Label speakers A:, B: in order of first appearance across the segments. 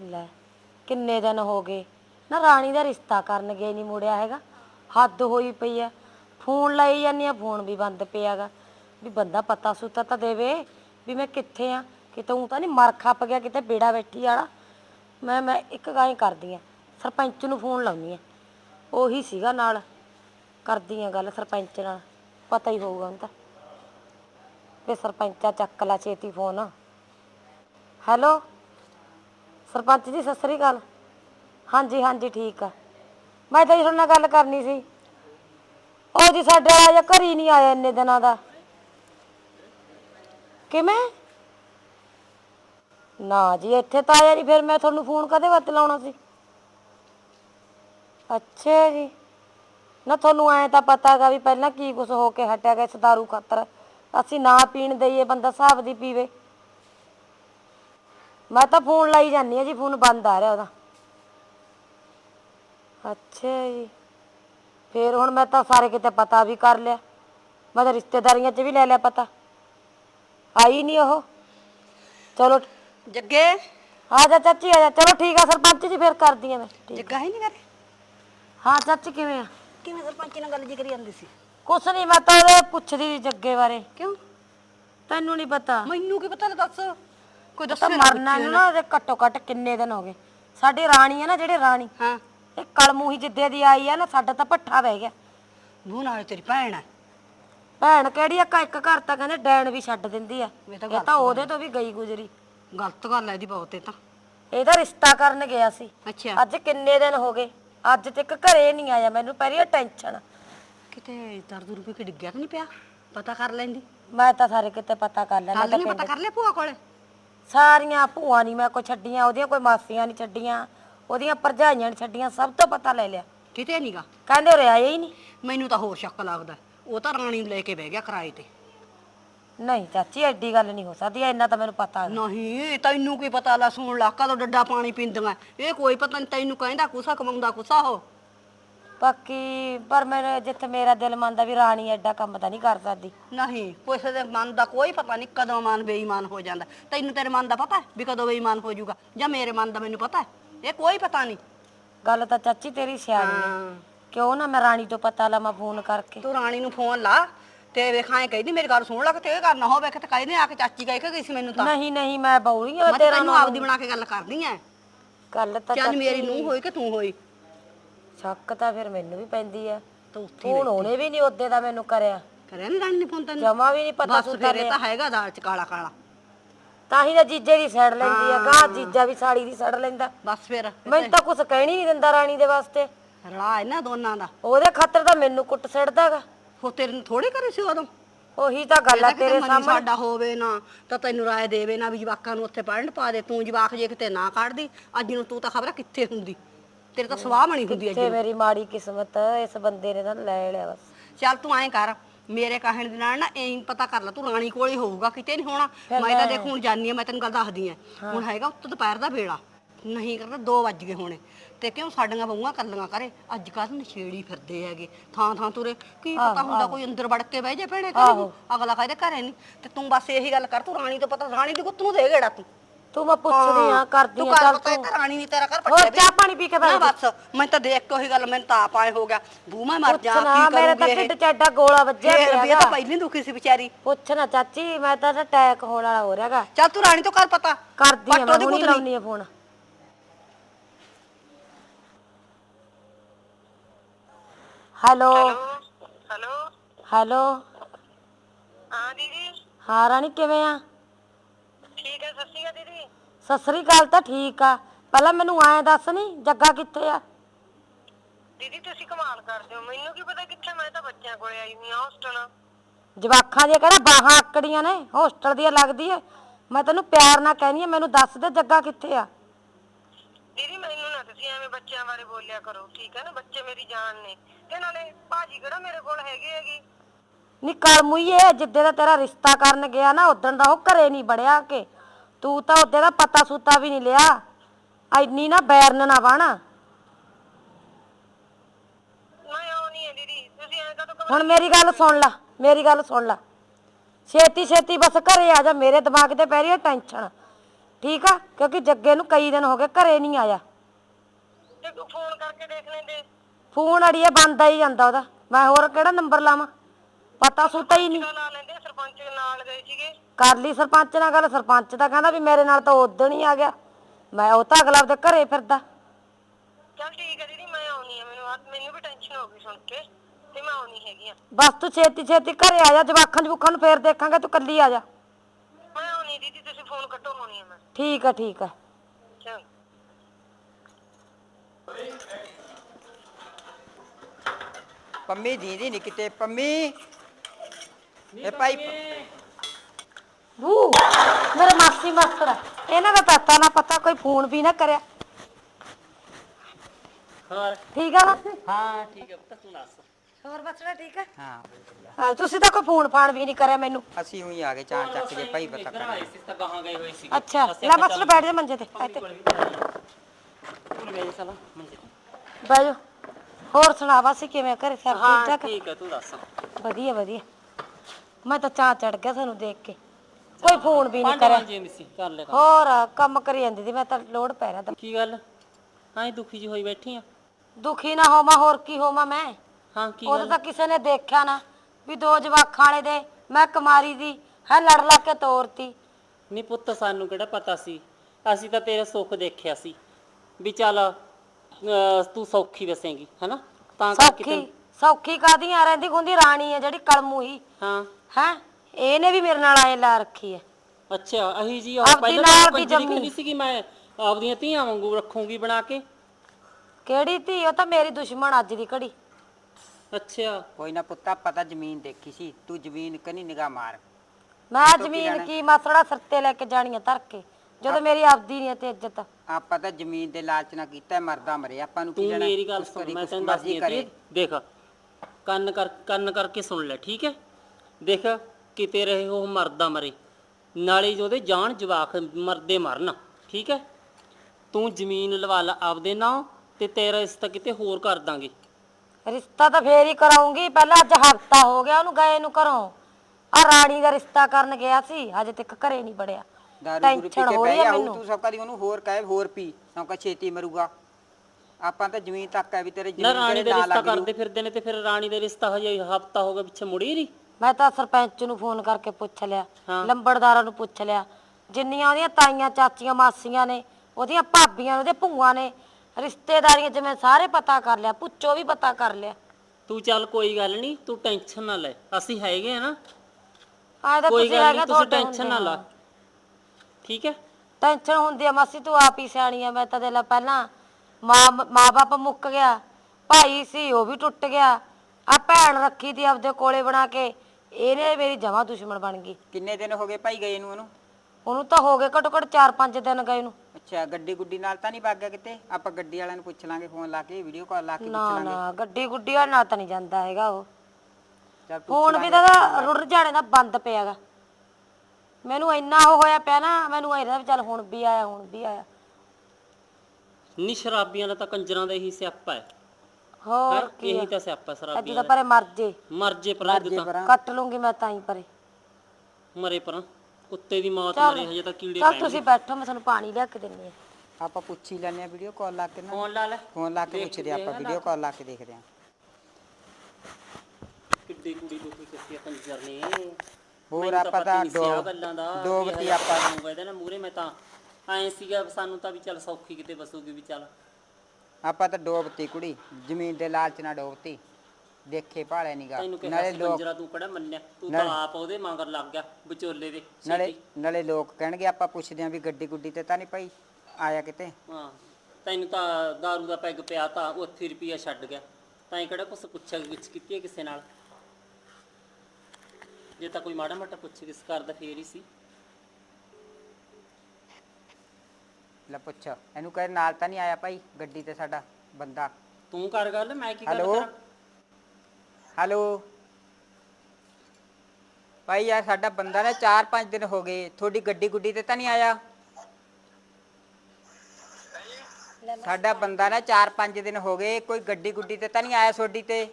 A: ਲੈ, ਕਿੰਨੇ ਦਿਨ ਹੋ ਗਏ? ਨਾ ਰਾਣੀ ਦਾ ਰਿਸ਼ਤਾ ਕਰਨ ਗਏ ਨਹੀਂ ਮੁੜਿਆ ਹੈਗਾ। ਹੱਦ ਹੋਈ ਪਈ ਆ ਫੋਨ ਲਾਈ ਜਾਂਦੀ ਆ, ਫੋਨ ਵੀ ਬੰਦ ਪਿਆਗਾ ਵੀ ਬੰਦਾ ਪਤਾ ਸੁਤਾ ਤਾਂ ਦੇਵੇ ਵੀ ਮੈਂ ਕਿੱਥੇ ਆ। ਕਿਤੇ ਉਹ ਤਾਂ ਨਹੀਂ ਮਰ ਖੱਪ ਗਿਆ, ਕਿਤੇ ਬੇੜਾ ਬੈਠੀ ਵਾਲਾ। ਮੈਂ ਮੈਂ ਇੱਕ ਗਾਂ ਕਰਦੀ ਆ। ਸਰਪੰਚ ਨੂੰ ਫੋਨ ਲਾਉਣੀ ਆ। ਉਹੀ ਸੀਗਾ ਨਾਲ। ਕਰਦੀ ਆ ਗੱਲ ਸਰਪੰਚ ਨਾਲ। ਪਤਾ ਹੀ ਹੋਊਗਾ ਉਹਨੂੰ ਤਾਂ। ਵੀ ਸਰਪੰਚਾ ਚੱਕ ਲਾ ਛੇਤੀ ਫੋਨ। ਹੈਲੋ? ਸਰਪੰਚ ਜੀ, ਸਤਿ ਸ੍ਰੀ ਅਕਾਲ। ਹਾਂਜੀ ਹਾਂਜੀ, ਠੀਕ ਆ। ਮੈਂ ਤਾਂ ਜੀ ਤੁਹਾਡੇ ਨਾਲ ਗੱਲ ਕਰਨੀ ਸੀ। ਉਹ ਜੀ ਸਾਡੇ ਵਾਲਾ ਜਿਹਾ ਘਰ ਹੀ ਨਹੀਂ ਆਇਆ ਇੰਨੇ ਦਿਨਾਂ ਦਾ। ਕਿਵੇਂ? ਨਾ ਜੀ, ਇੱਥੇ ਤਾਂ ਆਇਆ ਨਹੀਂ, ਫਿਰ ਮੈਂ ਤੁਹਾਨੂੰ ਫੋਨ ਕਦੇ ਵੱਤ ਲਾਉਣਾ ਸੀ? ਅੱਛਾ ਜੀ। ਨਾ ਤੁਹਾਨੂੰ ਐ ਤਾਂ ਪਤਾ ਵੀ ਪਹਿਲਾਂ ਕੀ ਕੁਝ ਹੋ ਕੇ ਹਟਿਆ ਗਿਆ ਇਸ ਦਾਰੂ ਖਾਤਰ। ਅਸੀਂ ਨਾ ਪੀਣ ਦਈਏ, ਬੰਦਾ ਹਿਸਾਬ ਦੀ ਪੀਵੇ। ਮੈਂ ਤਾਂ ਫੋਨ ਲਾਈ ਜਾਂਦੀ ਆ ਜੀ ਫੋਨ ਬੰਦ ਆ ਰਿਹਾ ਉਹਦਾ। ਅੱਛਾ ਜੀ। ਫੇਰ ਹੁਣ ਮੈਂ ਤਾਂ ਸਾਰੇ ਕਿਤੇ ਪਤਾ ਵੀ ਕਰ ਲਿਆ। ਮੈਂ ਤਾਂ ਰਿਸ਼ਤੇਦਾਰੀਆਂ 'ਚ ਵੀ ਲੈ ਲਿਆ ਪਤਾ। ਆਈ ਨਹੀਂ ਉਹ। ਚਲੋ
B: ਜੱਗੇ?
A: ਆ ਜਾ ਚਾਚੀ ਆ ਜਾ। ਚਲੋ ਠੀਕ ਆ ਸਰਪੰਚ ਜੀ ਫੇਰ ਕਰਦੀ ਆ ਮੈਂ। ਠੀਕ।
B: ਜੱਗਾ ਹੈ ਨਹੀਂ ਕਰੇ
A: ਹਾਂ ਚਾਚੀ ਕਿਵੇਂ ਆ?
B: ਕਿਵੇਂ ਸਰਪੰਚ ਨਾਲ ਗੱਲ ਜੀ ਕਰੀ ਜਾਂਦੀ ਸੀ?
A: ਕੁਛ ਨਹੀਂ ਮੈਂ ਤਾਂ ਉਹਦੇ ਪੁੱਛਦੀ ਸੀ ਜੱਗੇ ਬਾਰੇ।
B: ਕਿਉਂ?
A: ਤੈਨੂੰ ਨਹੀਂ ਪਤਾ।
B: ਮੈਨੂੰ ਕੀ ਪਤਾ ਲੈ ਦੱਸ। ਕੋਈ ਦੱਸ
A: ਤਾਂ ਮਰਨਾ ਨੂੰ ਨਾ ਉਹਦੇ ਘੱਟੋ ਘੱਟ ਕਿੰਨੇ ਦਿਨ ਹੋ ਗਏ? ਸਾਡੀ ਰਾਣੀ ਆ ਨਾ ਜਿਹੜੇ ਰਾਣੀ
B: ਹਾਂ।
A: ਇਹ ਕਲਮੂਹੀ ਜਿੱਦੇ ਦੀ ਆਈ ਆ ਨਾ ਸਾਡਾ ਤਾਂ ਭੱਠਾ ਬਹਿ ਗਿਆ।
B: ਮੂੰਹ ਨਾਲ ਤੇਰੀ ਭੈਣ ਹੈ
A: ਭੈਣ ਕਿਹੜੀ ਆ? ਇੱਕ ਘਰ ਤਾਂ ਕਹਿੰਦੇ ਡੈਣ ਵੀ ਛੱਡ ਦਿੰਦੀ ਆ।
B: ਇਹ ਤਾਂ
A: ਇਹ ਤਾਂ ਉਹਦੇ ਤੋਂ ਵੀ ਗਈ ਗੁਜਰੀ।
B: ਗਲਤ ਗੱਲ ਹੈ ਇਹਦੀ ਬਹੁਤ ਇਹ ਤਾਂ।
A: ਇਹਦਾ ਰਿਸ਼ਤਾ ਕਰਨ ਗਿਆ ਸੀ।
B: ਅੱਛਾ।
A: ਅੱਜ ਕਿੰਨੇ ਦਿਨ ਹੋ ਗਏ? ਅੱਜ ਤੱਕ ਘਰੇ ਨਹੀਂ ਆਇਆ ਮੈਨੂੰ ਪਹਿਲੀ ਟੈਨਸ਼ਨ।
B: ਕਿਤੇ ਦਰਦ ਰੂਪੀ ਕਿ ਡਿੱਗਿਆ ਤਾਂ ਨਹੀਂ ਪਿਆ? ਪਤਾ ਕਰ ਲੈਂਦੀ।
A: ਮੈਂ ਤਾਂ ਸਾਰੇ ਕਿਤੇ ਪਤਾ ਕਰ ਮੈਂ
B: ਕੱਲ ਨਹੀਂ ਪਤਾ ਕਰ ਲਿਆ ਭੂਆ ਕੋਲੇ?
A: ਸਾਰੀਆਂ ਭੂਆ ਨਹੀਂ ਮੈਂ ਕੋਈ ਛੱਡੀਆਂ ਉਹਦੀਆਂ ਕੋਈ ਮਾਸੀਆਂ ਨਹੀਂ ਛੱਡੀਆਂ ਉਹਦੀਆਂ ਭਰਜਾਈਆਂ ਨਹੀਂ ਛੱਡੀਆਂ ਸਭ ਤੋਂ ਪਤਾ ਲੈ ਲਿਆ।
B: ਕਿਤੇ ਨਹੀਂਗਾ
A: ਕਹਿੰਦੇ ਆਏ ਹੀ ਨਹੀਂ
B: ਮੈਨੂੰ ਤਾਂ ਹੋਰ ਸ਼ੱਕ ਲੱਗਦਾ ਉਹ ਤਾਂ ਰਾਣੀ ਨੂੰ ਲੈ ਕੇ ਬਹਿ ਗਿਆ ਕਿਰਾਏ ਤੇ।
A: ਨਹੀਂ ਚਾਚੀ ਐਡੀ ਗੱਲ ਨਹੀਂ ਹੋ ਸਕਦੀ ਇੰਨਾ ਤਾਂ ਮੈਨੂੰ ਪਤਾ ਹੈਗਾ।
B: ਨਹੀਂ ਤੈਨੂੰ ਕੀ ਪਤਾ ਲੈ ਸੁਣ ਲਾ ਕਦੋਂ ਡੱਡਾ ਪਾਣੀ ਪੀਂਦੀਆਂ। ਇਹ ਕੋਈ ਪਤਾ ਨਹੀਂ ਤੈਨੂੰ ਕਹਿੰਦਾ ਕੁਸਾ ਕਮਾਉਂਦਾ ਕੁਸਾ ਹੋ
A: ਬਾਕੀ ਪਰ ਮੇਰੇ ਜਿੱਥੇ ਮੇਰਾ ਦਿਲ ਮੰਨਦਾ ਵੀ ਰਾਣੀ ਐਡਾ ਕੰਮ ਤਾਂ ਨਹੀਂ ਕਰ ਸਕਦੀ।
B: ਨਹੀਂ ਕਿਸੇ ਦੇ ਮਨ ਦਾ ਕੋਈ ਪਤਾ ਨਹੀਂ ਕਦੋਂ ਮਨ ਬੇਈਮਾਨ ਹੋ ਜਾਂਦਾ। ਤੈਨੂੰ ਤੇਰੇ ਮਨ ਦਾ ਪਤਾ ਹੈ ਵੀ ਕਦੋਂ ਬੇਈਮਾਨ ਹੋ ਜਾਊਗਾ? ਜਾਂ ਮੇਰੇ ਮਨ ਦਾ ਮੈਨੂੰ ਪਤਾ ਹੈ? ਇਹ ਕੋਈ ਪਤਾ ਨਹੀਂ।
A: ਗੱਲ ਤਾਂ ਚਾਚੀ ਤੇਰੀ ਸਿਆਣੀ ਹੈ।
B: ਹਾਂ।
A: ਕਿਉਂ ਨਾ ਮੈਂ ਰਾਣੀ ਤੋਂ ਪਤਾ ਲਵਾਂ ਫੋਨ ਕਰਕੇ।
B: ਤੂੰ ਰਾਣੀ ਨੂੰ ਫੋਨ ਲਾ ਤੇ ਵੇਖਾਂ ਇਹ ਕਹਿੰਦੀ ਮੇਰੀ ਗੱਲ ਸੁਣ ਲੈ ਕਿ ਤੇ ਇਹ ਕਰਨਾ ਹੋਵੇ ਕਿ ਕਹਿੰਦੇ ਆ ਕੇ ਚਾਚੀ ਕਹਿ ਕੇ ਗਈ ਸੀ ਮੈਨੂੰ ਤਾਂ।
A: ਨਹੀਂ ਨਹੀਂ ਮੈਂ ਬੌਲੀ ਆ
B: ਮੈਂ ਤਾਂ
A: ਤੇਰਾ
B: ਤੈਨੂੰ ਆਪਦੀ ਬਣਾ ਕੇ ਗੱਲ ਕਰਦੀ ਐ।
A: ਗੱਲ ਤਾਂ
B: ਚੱਲ
A: ਚਾਚੀ
B: ਮੇਰੀ ਨੂੰ ਹੋਈ ਕਿ ਤੂੰ ਹੋਈ?
A: ਸ਼ੱਕ ਤਾਂ ਫਿਰ ਮੈਨੂੰ ਵੀ ਪੈਂਦੀ ਆ।
B: ਤੂੰ ਉੱਥੇ
A: ਹੁਣ ਉਹਨੇ ਵੀ ਨਹੀਂ ਉਹਦੇ ਦਾ ਮੈਨੂੰ ਕਰਿਆ।
B: ਕਰਿਆ ਨੀ ਰਾਣੀ ਨੇ ਫੋਨ ਤੈਨੂੰ।
A: ਜਮਾ ਵੀ ਨਹੀਂ ਪਤਾ
B: ਬਸ
A: ਸੁਤਾ
B: ਫਿਰ ਇਹ ਤਾਂ ਹੈਗਾ ਦਾਲ ਚ ਕਾਲਾ ਕਾਲਾ।
A: ਤਾਂ ਹੀ ਤਾਂ ਜੀਜੇ ਦੀ ਸੜ ਲੈਂਦੀ ਆ। ਗਾਹ ਜੀਜਾ ਵੀ ਸਾੜੀ ਦੀ ਸੜ ਲੈਂਦਾ।
B: ਬਸ ਫਿਰ
A: ਮੈਨੂੰ ਤਾਂ ਕੁਝ ਕਹਿਣੀ ਨਹੀਂ ਦਿੰਦਾ ਰਾਣੀ ਦੇ ਵਾਸਤੇ।
B: ਰਲਾ ਇਹਨਾਂ ਦੋਨਾਂ ਦਾ।
A: ਉਹਦੇ ਖਾਤਰ ਤਾਂ ਮੈਨੂੰ ਕੁੱਟ ਸੜਦਾਗਾ
B: ਹੋ ਤੇਰੇ ਨੂੰ ਥੋੜੇ ਕਰੇ ਸੀ ਉਦੋਂ?
A: ਉਹੀ ਤਾਂ ਗੱਲ ਆ ਤੇਰੇ ਸਾਹਮਣੇ।
B: ਸਾਡਾ ਹੋਵੇ ਨਾ ਤਾਂ ਤੈਨੂੰ ਰਾਏ ਦੇਵੇ ਨਾ ਵੀ ਜਵਾਕਾਂ ਨੂੰ ਉੱਥੇ ਪੜਨ ਪਾ ਦੇ। ਤੂੰ ਜਵਾਕ ਜੇ ਕਿਤੇ ਨਾ ਕੱਢਦੀ ਅੱਜ ਨੂੰ ਤੂੰ ਤਾਂ ਖਬਰ ਕਿੱਥੇ ਹੁੰਦੀ? ਤੇਰੇ ਤਾਂ ਸਵਾਹ ਬਣੀ ਹੁੰਦੀ
A: ਤੇ ਮੇਰੀ ਮਾੜੀ ਕਿਸਮਤ ਇਸ ਬੰਦੇ ਨੇ ਤਾਂ ਲੈ ਲਿਆ ਬਸ।
B: ਚੱਲ ਤੂੰ ਐਂ ਕਰ ਮੇਰੇ ਕਹਿਣ ਦੇ ਨਾਲ ਨਾ ਐਂ ਪਤਾ ਕਰ ਲੈ ਤੂੰ ਰਾਣੀ ਕੋਲ ਹੋਊਗਾ ਕਿਤੇ ਨਹੀਂ ਹੋਣਾ। ਮੈਂ ਤਾਂ ਦੇਖ ਹੁਣ ਜਾਨੀ ਆ ਮੈਂ ਤੈਨੂੰ ਗੱਲ ਦੱਸਦੀ ਆ। ਹੁਣ ਹੈਗਾ ਉੱਤ ਦੁਪਹਿਰ ਦਾ ਵੇਲਾ। ਨਹੀਂ ਕਰਦਾ 2 ਵੱਜ ਗਏ ਹੋਣੇ। ਤੇ ਕਿਉਂ ਸਾਡੀਆਂ ਬਹੂਆਂ ਕੱਲੀਆਂ ਕਰੇ ਅੱਜ ਕੱਲ੍ਹ ਨਸ਼ੇੜੀ ਫਿਰਦੇ ਹੈਗੇ। ਥਾਂ ਥਾਂ ਤੁਰੇ ਕੀ ਪਤਾ ਹੁੰਦਾ ਕੋਈ ਅੰਦਰ ਵੜ ਕੇ ਬਹਿ ਜਾ ਭੈਣੇ ਕਰੇ ਅਗਲਾ ਕਹਿੰਦੇ ਘਰੇ ਨਹੀਂ ਤੇ ਤੂੰ ਬਸ ਇਹੀ ਗੱਲ ਕਰ ਤੂੰ ਰਾਣੀ ਤੋਂ ਪਤਾ ਰਾਣੀ ਦੀ ਗੁੱਤ ਨੂੰ ਦੇ ਗੇੜਾ ਤੂੰ।
A: ਤੂੰ ਮੈਂ ਪੁੱਛਦੀ ਆ ਕਰਦੀ
B: ਤੂੰ
A: ਆ
B: ਕਰ
A: ਚੱਲ
B: ਪਤਾ ਇਹ
A: ਤੂੰ
B: ਤਾਂ। ਰਾਣੀ ਨਹੀਂ ਤੇਰਾ ਕਰ
A: ਹੋਰ
B: ਪੱਟੇ
A: ਚਾਹ ਪਾਣੀ ਪੀ ਕੇ
B: ਨਾ
A: ਬੈਠ
B: ਬਸ ਮੈਂ ਤਾਂ ਦੇਖ ਕੇ ਉਹੀ ਗੱਲ ਮੈਨੂੰ ਤਾਂ ਆਪ ਆਏ ਹੋ ਗਿਆ। ਬੂ ਮੈਂ ਮਰ ਜਾ
A: ਪੁੱਛਣਾ
B: ਕੀ
A: ਮੇਰੇ ਤਾਂ
B: ਕਰੂਗੀ
A: ਢਿੱਡ ਚ ਐਡਾ ਗੋਲਾ ਵੱਜਿਆ
B: ਵੀ ਇਹ ਤਾਂ ਪਹਿਲੀ ਦੁਖੀ ਸੀ ਵਿਚਾਰੀ।
A: ਪੁੱਛਣਾ ਚਾਚੀ ਮੈਂ ਤਾਂ ਅਟੈਕ ਹੋਣ ਵਾਲਾ ਹੋ ਰਿਹਾਗਾ
B: ਚੱਲ ਤੂੰ ਰਾਣੀ ਤੋਂ ਕਰ ਪਤਾ।
A: ਕਰਦੀ ਆ
B: ਪੱਟ
A: ਮੈਂ
B: ਉਹਦੀ
A: ਹੁਣੀ। ਲਾਉਣੀ ਆ ਫੋਨ। ਹੈਲੋ।
C: ਹੈਲੋ।
A: ਹੈਲੋ।
C: ਹਾਂ ਦੀਦੀ।
A: ਹਾਂ ਰਾਣੀ ਕਿਵੇਂ ਆ?
C: ਠੀਕ ਹੈ ਸਤਿ ਸ਼੍ਰੀ ਅਕਾਲ ਦੀਦੀ।
A: ਸਤਿ ਸ੍ਰੀ ਅਕਾਲ ਤਾਂ ਠੀਕ ਆ। ਪਹਿਲਾਂ ਮੈਨੂੰ ਐਂ ਦੱਸ ਨਹੀਂ ਜੱਗਾ ਕਿੱਥੇ ਆ?
C: ਦੀਦੀ ਤੁਸੀਂ ਕਮਾਲ ਕਰਦੇ ਹੋ। ਮੈਨੂੰ ਕੀ ਪਤਾ ਕਿੱਥੇ ਮੈਂ ਤਾਂ ਬੱਚਿਆਂ ਕੋਲੇ ਆਈ ਹੋਈ ਹੋਸਟਲ
A: ਜਵਾਖਾਂ ਦੀਆਂ ਕਿਹੜਾ ਬਾਹਾਂ ਆਕੜੀਆਂ ਨੇ ਹੋਸਟਲ ਦੀਆਂ ਲੱਗਦੀ ਐ। ਮੈਂ ਤੈਨੂੰ ਪਿਆਰ ਨਾਲ ਕਹਿਨੀ ਆ ਮੈਨੂੰ ਦੱਸ ਦੇ ਜੱਗਾ ਕਿੱਥੇ ਆ।
C: ਦੀਦੀ ਮੈਨੂੰ ਨਾ ਤੁਸੀਂ ਐਵੇਂ ਬੱਚਿਆਂ ਬਾਰੇ ਬੋਲਿਆ ਕਰੋ ਠੀਕ ਹੈ ਨਾ? ਬੱਚੇ ਮੇਰੀ ਜਾਨ ਨੇ। ਤੇ ਨਾਲੇ ਭਾਜੀ ਕਿਹੜਾ ਮੇਰੇ ਕੋਲ ਹੈਗੇ ਹੈਗੇ?
A: ਨੀ ਕਰਮੂਈਏ ਜਿੱਦੇ ਦਾ ਤੇਰਾ ਰਿਸ਼ਤਾ ਕਰਨ ਗਿਆ ਨਾ ਉਦੋਂ ਦਾ ਉਹ ਘਰੇ ਨਹੀਂ ਬੜਿਆ ਕੇ। ਤੂੰ ਤਾਂ ਉਹਦੇ ਦਾ ਪਤਾ ਸੂਤਾ ਵੀ ਨਹੀਂ ਲਿਆ। ਐਨੀ ਨਾ ਬੈਰਨ ਨਾ ਬਣ।
C: ਮੈਂ ਆਉਣੀ ਹੈ ਦੀਦੀ। ਤੁਸੀਂ ਐਂ ਕਦੋਂ
A: ਹੁਣ ਮੇਰੀ ਗੱਲ ਸੁਣ ਲੈ ਮੇਰੀ ਗੱਲ ਸੁਣ ਲੈ। ਛੇਤੀ ਛੇਤੀ ਬਸ ਘਰੇ ਆ ਜਾ ਮੇਰੇ ਦਿਮਾਗ ਤੇ ਪੈ ਰਹੀ ਹੈ ਟੈਨਸ਼ਨ। ਠੀਕ ਆ? ਕਿਉਂਕਿ ਜੱਗੇ ਨੂੰ ਕਈ ਦਿਨ ਹੋ ਗਏ ਘਰੇ ਨਹੀਂ ਆਇਆ।
C: ਤੇ ਤੂੰ ਫੋਨ ਕਰਕੇ ਦੇਖ ਲੈਂਦੇ।
A: ਫੋਨ ਅੜੀਏ ਬੰਦ ਆਈ ਜਾਂਦਾ ਉਹਦਾ। ਮੈਂ ਹੋਰ ਕਿਹੜਾ ਨੰਬਰ ਲਾਵਾਂ? ਪਤਾ ਸੁਤਾ ਹੀ ਨਹੀਂ।
C: ਕਿਹੜਾ ਲਾ ਲੈਂਦੇ ਸਰਪੰਚ ਨਾਲ ਗਏ ਸੀਗੇ।
A: ਕਰ ਲਈ ਸਰਪੰਚ ਨਾਲ ਗੱਲ ਸਰਪੰਚ ਤਾਂ ਕਹਿੰਦਾ ਵੀ ਮੇਰੇ ਨਾਲ ਤਾਂ ਉਦਣ ਹੀ ਆ ਗਿਆ। ਮੈਂ ਉਹ ਤਾਂ ਅਗਲਾ ਆਪਦੇ ਘਰੇ ਫਿਰਦਾ।
C: ਚਲ ਠੀਕ ਹੈ ਦੀਦੀ ਮੈਂ ਆਉਣੀ ਆ ਮੈਨੂੰ ਆਹ- ਮੈਨੂੰ ਵੀ ਟੈਨਸ਼ਨ ਹੋ ਗਈ ਸੁਣ ਕੇ ਤੇ ਮੈਂ ਆਉਣੀ ਹੈਗੀ ਆ
A: ਬਸ ਤੂੰ ਛੇਤੀ ਛੇਤੀ ਘਰੇ ਆ ਜਾ ਜਵਾਖਾਂ ਜਵੂਖਾਂ ਨੂੰ ਫੇਰ ਦੇਖਾਂਗੇ ਤੂੰ ਕੱਲੀ ਆ ਜਾ।
C: ਮੈਂ ਆਉਣੀ ਦੀਦੀ ਤੁਸੀਂ ਫੋਨ ਕੱਟੋ ਆਉਣੀ ਆ ਮੈਂ।
A: ਠੀਕ ਆ ਠੀਕ ਆ
D: ਪੰਮੀ ਦੀਦੀ ਨਹੀਂ ਕਿਤੇ ਪੰਮੀ। ਇਹ ਭਾਈ
A: ਬੂ ਮੇਰੇ ਮਾਸੀ ਮਾਸੜਾ ਇਹਨਾਂ ਦਾ ਪਤਾ ਨਾ ਪਤਾ ਕੋਈ ਫੋਨ ਵੀ ਨਾ ਕਰਿਆ।
E: ਹੋਰ?
A: ਠੀਕ ਆ ਮਾਸੀ?
E: ਹਾਂ ਠੀਕ ਹੈ ਪੁੱਤ ਤੂੰ ਦੱਸ।
A: ਹੋਰ ਮਾਸੜਾ ਠੀਕ ਆ?
D: ਹਾਂ
A: ਹਾਂ, ਤੁਸੀਂ ਤਾਂ ਕੋਈ ਫੋਨ ਫਾਨ ਵੀ ਨਹੀਂ ਕਰਿਆ ਮੈਨੂੰ।
D: ਅਸੀਂ ਉਹੀ ਆ ਗਏ ਚਾਂ ਚੱਕ ਕੇ ਭਾਈ ਪਤਾ ਕਰ
E: ਆਏ ਸੀ ਤਾਂ ਗਾਹਾਂ ਗਏ ਹੋਏ ਸੀ
A: ਅੱਛਾ ਲੈ ਮਾਸੜਾ ਬੈਠ ਜਾ ਮੰਜੇ ਤੇ ਇੱਥੇ।
E: ਤੂੰ ਗਏ ਚਲਾ ਮੰਜੇ
A: ਬਹਿ ਜਾ ਹੋਰ ਸੁਣਾ ਵਾਸੀ ਕਿਵੇਂ ਘਰੇ ਸਭ ਠੀਕ
E: ਹਾਂ
A: ਠਾਕ
E: ਠੀਕ ਹੈ ਤੂੰ ਦੱਸ।
A: ਵਧੀਆ ਵਧੀਆ। ਮੈਂ ਤਾਂ ਚਾਹ ਚੜ ਗਿਆ ਤੁਹਾਨੂੰ ਦੇਖ ਕੇ। ਕੋਈ ਫੋਨ ਵੀ ਨਹੀਂ
E: ਭਾਂਡੇ
A: ਕਰਿਆ
E: ਸੀ ਕਰ ਲੈ ਕੰਮ।
A: ਹੋਰ ਕੰਮ ਕਰੀ ਜਾਂਦੀ ਸੀ ਮੈਂ ਤਾਂ ਲੋੜ ਪੈ ਰਿਹਾ ਤਾਂ।
E: ਕੀ ਗੱਲ? ਹਾਂ ਦੁਖੀ ਜੀ ਹੋਈ ਬੈਠੀ ਆ।
A: ਦੁਖੀ ਨਾ ਹੋਵਾਂ ਹੋਰ ਕੀ ਹੋਵਾਂ ਮੈਂ?
E: ਹਾਂ ਕੀ
A: ਉਦੋਂ
E: ਗੱਲ?
A: ਤਾਂ ਕਿਸੇ ਨੇ ਦੇਖਿਆ ਨਾ ਵੀ ਦੋ ਜਵਾਕਾਂ ਵਾਲੇ ਦੇ ਮੈਂ ਕੁਮਾਰੀ ਦੀ ਹੈ ਲੜ ਲਾ ਕੇ ਤੋਰਤੀ।
E: ਨਹੀਂ ਪੁੱਤ ਸਾਨੂੰ ਕਿਹੜਾ ਪਤਾ ਸੀ? ਅਸੀਂ ਤਾਂ ਤੇਰਾ ਸੁੱਖ ਦੇਖਿਆ ਸੀ ਵੀ ਚੱਲ ਅਹ, ਤੂੰ ਸੌਖੀ ਵਸੇਂਗੀ ਹਨਾ? ਤਾਂ ਕਰਕੇ
A: ਸੌਖੀ ਸੌਖੀ ਕਾਦੀਆਂ ਰਹਿੰਦੀ ਗੁੰਦੀ ਰਾਣੀ ਹੈ ਜਿਹੜੀ ਕਲਮੂ ਹੀ।
E: ਹਾਂ।
A: ਹੈ ਇਹਨੇ ਵੀ ਮੇਰੇ ਨਾਲ ਆਏ ਲਾ ਰੱਖੀ ਹੈ
E: ਅੱਛਾ ਅਹੀ ਜੀ ਉਹ
A: ਆਪਦੀ
E: ਪਹਿਲਾਂ
A: ਨਾਲ ਦੀ
E: ਕੰਜਰੀ
A: ਜੰਮੀ।
E: ਕਹਿੰਦੀ ਸੀ ਕਿ ਮੈਂ ਆਪਦੀਆਂ ਧੀਆਂ ਵਾਂਗੂ ਰੱਖੂੰਗੀ ਬਣਾ ਕੇ।
A: ਕਿਹੜੀ ਧੀ? ਉਹ ਤਾਂ ਮੇਰੀ ਦੁਸ਼ਮਣ ਅੱਜ ਦੀ ਘੜੀ।
E: ਅੱਛਾ।
D: ਕੋਈ ਨਾ ਪੁੱਤਾ ਪਤਾ ਜ਼ਮੀਨ ਦੇਖੀ ਸੀ। ਤੂੰ ਜ਼ਮੀਨ ਕਨੀ ਨਿਗਾਹ ਮਾਰ।
A: ਮੈਂ ਜ਼ਮੀਨ ਕੀ ਮਾਸੜਾ ਸਰਤੇ ਲੈ ਕੇ ਜਾਣੀਆਂ ਧਰ ਕੇ ਜਦੋਂ ਮੇਰੀ ਆਪਦੀ ਨਹੀਂ ਤੇ ਇੱਜ਼ਤ।
D: ਆਪਾਂ ਤਾਂ ਜ਼ਮੀਨ ਦੇ ਲਾਲਚ ਨਾਲ ਕੀਤਾ ਮਰਦਾ ਮਰੇ। ਆਪਾਂ ਨੂੰ ਕੀ
E: ਤੂੰ
D: ਲੈਣਾ
E: ਮੇਰੀ ਗੱਲ
D: ਕੁਛ
E: ਸੁਣ
D: ਕਰੀ,
E: ਮੈਂ
D: ਕੁਛ
E: ਤੈਨੂੰ
D: ਮਰਜ਼ੀ
E: ਦੱਸਦੀ ਹਾਂ ਦੇਖ ਕੰਨ ਕਰ ਕੰਨ ਕਰਕੇ ਸੁਣ ਲੈ ਠੀਕ ਹੈ ਦੇਖ ਕਿਤੇ ਰਹੇ ਉਹ ਮਰਦਾ ਮਰੇ। ਨਾਲੇ ਜੋ ਉਹਦੇ ਜਾਨ ਜਵਾਖ ਮਰਦੇ ਮਰਨ ਠੀਕ ਹੈ? ਤੂੰ ਜ਼ਮੀਨ ਲਵਾ ਲਾ ਆਪਦੇ ਨਾਂ ਤੇ ਤੇਰਾ ਰਿਸ਼ਤਾ ਕਿਤੇ ਹੋਰ ਕਰ ਦਾਂਗੇ।
A: ਰਿਸ਼ਤਾ ਤਾਂ ਫੇਰ ਹੀ ਕਰਾਉਂਗੀ ਪਹਿਲਾਂ ਅੱਜ ਹਫਤਾ ਹੋ ਗਿਆ ਉਹਨੂੰ ਗਏ ਨੂੰ ਘਰੋਂ। ਆ ਰਾਣੀ ਦਾ ਰਿਸ਼ਤਾ ਕਰਨ ਗਿਆ ਸੀ ਹਜੇ ਤੱਕ ਘਰੇ ਨਹੀਂ ਵੜਿਆ।
D: ਦਾਰੂ ਦੂਰੂ ਪੀ
A: ਟੈਨਸ਼ਨ
D: ਕੇ
A: ਹੋ ਰਹੀ
D: ਹੋਊ,
A: ਮੈਨੂੰ।
D: ਤੂੰ ਸੌਕਾ ਦੀ ਉਹਨੂੰ ਹੋਰ ਕਹੇ ਹੋਰ ਪੀ। ਸੌਕਾ ਛੇਤੀ ਮਰੂਗਾ। ਆਪਾਂ ਤਾਂ ਜ਼ਮੀਨ ਤੱਕ ਹੈ ਵੀ ਤੇਰੇ
E: ਨਾ
D: ਜ਼ਮੀਨ
E: ਰਾਣੀ ਦਾ
D: ਨਾਲ
E: ਰਿਸ਼ਤਾ
D: ਲੱਗ ਜੂ।
E: ਕਰਦੇ ਫਿਰਦੇ ਨੇ ਤੇ ਫਿਰ ਰਾਣੀ ਦਾ ਰਿਸ਼ਤਾ ਹਜੇ ਹਫਤਾ ਹੋ ਗਿਆ ਪਿੱਛੇ ਮੁੜੀ ਨਹੀਂ।
A: ਮੈਂ ਤਾਂ ਸਰਪੰਚ ਨੂੰ ਫੋਨ ਕਰਕੇ ਪੁੱਛ ਲਿਆ
E: ਹਾਂ।
A: ਲੰਬੜਦਾਰਾਂ ਨੂੰ ਪੁੱਛ ਲਿਆ। ਜਿੰਨੀਆਂ ਉਹਦੀਆਂ ਤਾਈਆਂ ਚਾਚੀਆਂ ਮਾਸੀਆਂ ਨੇ ਉਹਦੀਆਂ ਭਾਬੀਆਂ ਉਹਦੇ ਭੂਆ ਨੇ ਰਿਸ਼ਤੇਦਾਰੀਆਂ 'ਚ ਮੈਂ ਸਾਰੇ ਪਤਾ ਕਰ ਲਿਆ ਪੁੱਛੋ ਵੀ ਪਤਾ ਕਰ ਲਿਆ।
E: ਤੂੰ ਚੱਲ ਕੋਈ ਗੱਲ ਨਹੀਂ ਤੂੰ ਟੈਨਸ਼ਨ ਨਾ ਲੈ ਅਸੀਂ ਹੈਗੇ ਆ ਨਾ।
A: ਆਏ ਤਾਂ
E: ਕੋਈ
A: ਤੁਸੀਂ
E: ਗੱਲ
A: ਹੈਗਾ
E: ਨਹੀਂ ਤੁਸੀਂ
A: ਤੁਹਾਡੇ
E: ਟੈਨਸ਼ਨ ਨਾ ਲਾ। ਠੀਕ ਹੈ?
A: ਟੈਨਸ਼ਨ ਹੁੰਦੀ ਆ ਮਾਸੀ ਤੂੰ ਆਪ ਹੀ ਸਿਆਣੀ ਆ ਮੈਂ ਤਾਂ ਦੇ ਲਾ ਪਹਿਲਾਂ ਮਾਂ ਮਾਂ ਬਾਪ ਮੁੱਕ ਗਿਆ ਭਾਈ ਸੀ ਉਹ ਵੀ ਟੁੱਟ ਗਿਆ। ਆ ਭੈਣ ਰੱਖੀ ਤੀ ਆਪਦੇ ਕੋਲੇ ਬਣਾ ਕੇ ਇਹਨੇ ਮੇਰੀ ਜਮਾ ਦੁਸ਼ਮਣ ਬਣ ਗਈ।
D: ਕਿੰਨੇ ਦਿਨ ਹੋ ਗਏ ਭਾਈ ਗਏ ਨੂੰ ਉਹਨੂੰ?
A: ਉਹਨੂੰ ਤਾਂ ਹੋ ਗਏ ਘੱਟੋ ਘੱਟ 4-5 ਦਿਨ ਗਏ ਨੂੰ।
D: ਅੱਛਾ ਗੱਡੀ ਗੁੱਡੀ ਨਾਲ ਤਾਂ ਨਹੀਂ ਵਗ ਗਿਆ ਕਿਤੇ? ਆਪਾਂ ਗੱਡੀ ਵਾਲਿਆਂ ਨੂੰ ਪੁੱਛ ਲਾਂਗੇ ਫੋਨ ਲਾ ਕੇ ਵੀਡੀਓ ਕਾਲ ਲਾ ਕੇ ਪੁੱਛ
A: ਨਾ
D: ਲਾਂਗੇ।
A: ਨਾ ਗੱਡੀ ਗੁੱਡੀ ਵਾਲਾ ਨਾਲ ਤਾਂ ਨਹੀਂ ਜਾਂਦਾ ਹੈਗਾ ਉਹ।
D: ਚੱਲ ਪੁੱਛ
A: ਫੋਨ ਵੀ। ਤਾਂ ਰੁੜ ਜਾਣੇ ਦਾ ਬੰਦ ਪਿਆਗਾ। ਮੈਨੂੰ ਇੰਨਾ ਉਹ ਹੋਇਆ ਪਿਆ ਨਾ ਮੈਨੂੰ ਐਂ ਵੀ ਚੱਲ ਹੁਣ ਵੀ ਆਇਆ ਹੁਣ ਵੀ ਆਇਆ।
E: ਨੀ ਸ਼ਰਾਬੀਆਂ ਦਾ ਤਾਂ ਕੰਜਰਾਂ ਦਾ ਇਹੀ ਸਿਆਪਾ ਹੈ।
A: ਹੋਰ
E: ਹੈਂ? ਇਹੀ ਤਾਂ ਸਿਆਪਾ
A: ਅੱਜ ਤਾਂ ਪਰੇ ਮਰ ਜੇ।
E: ਮਰ ਜੇ ਪਰਾਂ
D: ਜੇ
E: ਤਾਂ
A: ਕੱਟ ਲੂੰਗੀ ਮੈਂ ਤਾਂ ਹੀ ਪਰੇ।
E: ਮਰੇ ਪਰਾਂ। ਕੁੱਤੇ ਦੀ ਮੌਤ। ਮਰੇ ਹਜੇ ਤਾਂ ਕੀੜੇ
A: ਚੱਲ ਤੁਸੀਂ ਬੈਠੋ ਮੈਂ ਤੁਹਾਨੂੰ ਪਾਣੀ ਲਿਆ ਕੇ ਦਿੰਨੀ ਆ
D: ਆਪਾਂ ਪੁੱਛ ਹੀ ਲੈਣੇ ਆ ਵੀਡੀਓ ਕਾਲ ਲਾ ਕੇ ਨਾ।
E: ਫੋਨ ਲਾ ਲੈ।
D: ਫੋਨ ਲਾ ਕੇ ਪੁੱਛਦੇ ਆਪਾਂ ਵੀਡੀਓ ਕਾਲ ਲਾ ਕੇ ਦੇਖਦੇ ਆ
E: ਕਿੱਡੀ ਕੁੜੀ ਦੁਖੀ ਕੀਤੀ ਆ ਕੰਜਰ ਨੇ
D: ਹੋਰ ਆਪਾਂ ਤਾਂ ਦੋ
E: ਗੱਲਾਂ ਦਾ
D: ਡੋਬਤੀ
E: ਵੀ
D: ਆਪਾਂ
E: ਨੂੰ ਇਹਦੇ ਨਾਲ ਮੂਰੇ ਮੈਂ ਤਾਂ ਐ ਸੀਗਾ ਵੀ ਸਾਨੂੰ ਤਾਂ ਵੀ ਚੱਲ ਸੌਖੀ ਕਿਤੇ ਵਸੂਗੀ ਵੀ ਚੱਲ।
D: ਆਪਾਂ ਤਾਂ ਡੋਬਤੀ ਕੁੜੀ ਜ਼ਮੀਨ ਦੇ ਲਾਲਚ ਨਾਲ ਡੋਬਤੀ। ਦੇਖੇ ਭਾਲੇ ਨੀਗਾ
E: ਤੈਨੂੰ ਕਿਹਾ
D: ਨਾਲੇ ਲੋਕ
E: ਕੰਜਰਾ ਤੂੰ ਕਿਹੜਾ ਮੰਨਿਆ? ਤੂੰ ਤਾਂ ਆਪ ਉਹਦੇ ਮਗਰ ਲੱਗ ਗਿਆ ਵਿਚੋਲੇ ਦੇ।
D: ਨਾਲੇ
E: ਛੇਤੀ।
D: ਨਾਲੇ ਲੋਕ ਕਹਿਣਗੇ ਆਪਾਂ ਪੁੱਛਦੇ ਆਂ ਵੀ ਗੱਡੀ ਗੁੱਡੀ ਤੇ ਤਾਂ ਨਹੀਂ ਭਾਈ ਆਇਆ ਕਿਤੇ?
E: ਹਾਂ। ਤੈਨੂੰ ਤਾਂ दारू ਦਾ ਪੈਗ ਪਿਆ ਤਾਂ ਉੱਥੇ ਰੁਪਿਆ ਛੱਡ ਗਿਆ। ਤਾਂ ਕਿਹੜਾ ਕੁਛ ਪੁੱਛਿਆ ਗਿੱਛ ਕੀਤੀ ਹੈ ਕਿਸੇ ਨਾਲ? ਜੇ ਤਾਂ ਕੋਈ ਮਾੜਾ ਮੋਟਾ ਪੁੱਛ ਗਿੱਛ ਕਰਦਾ ਫੇਰ ਹੀ ਸੀ।
D: ਲੈ ਪੁੱਛ। ਇਹਨੂੰ ਕਹੇ ਨਾਲ ਤਾਂ ਨਹੀਂ ਆਇਆ ਭਾਈ ਗੱਡੀ ਤੇ ਸਾਡਾ ਬੰਦਾ।
E: ਤੂੰ ਕਰ ਗੱਲ ਮੈਂ ਕੀ ਗੱਲ
D: ਹੈਲੋ?
E: ਕਰਾਂ?
D: ਹੈਲੋ? ਭਾਈ ਯਾਰ ਸਾਡਾ ਬੰਦਾ ਨਾ 4-5 ਦਿਨ ਹੋ ਗਏ ਤੁਹਾਡੀ ਗੱਡੀ ਗੁੱਡੀ ਤੇ ਤਾਂ ਨਹੀਂ ਆਇਆ? ਸਾਡਾ ਬੰਦਾ ਨਾ 4-5 ਦਿਨ ਹੋ ਗਏ ਕੋਈ ਗੱਡੀ ਗੁੱਡੀ ਤੇ ਤਾਂ ਨਹੀਂ ਆਇਆ ਤੁਹਾਡੀ ਤੇ?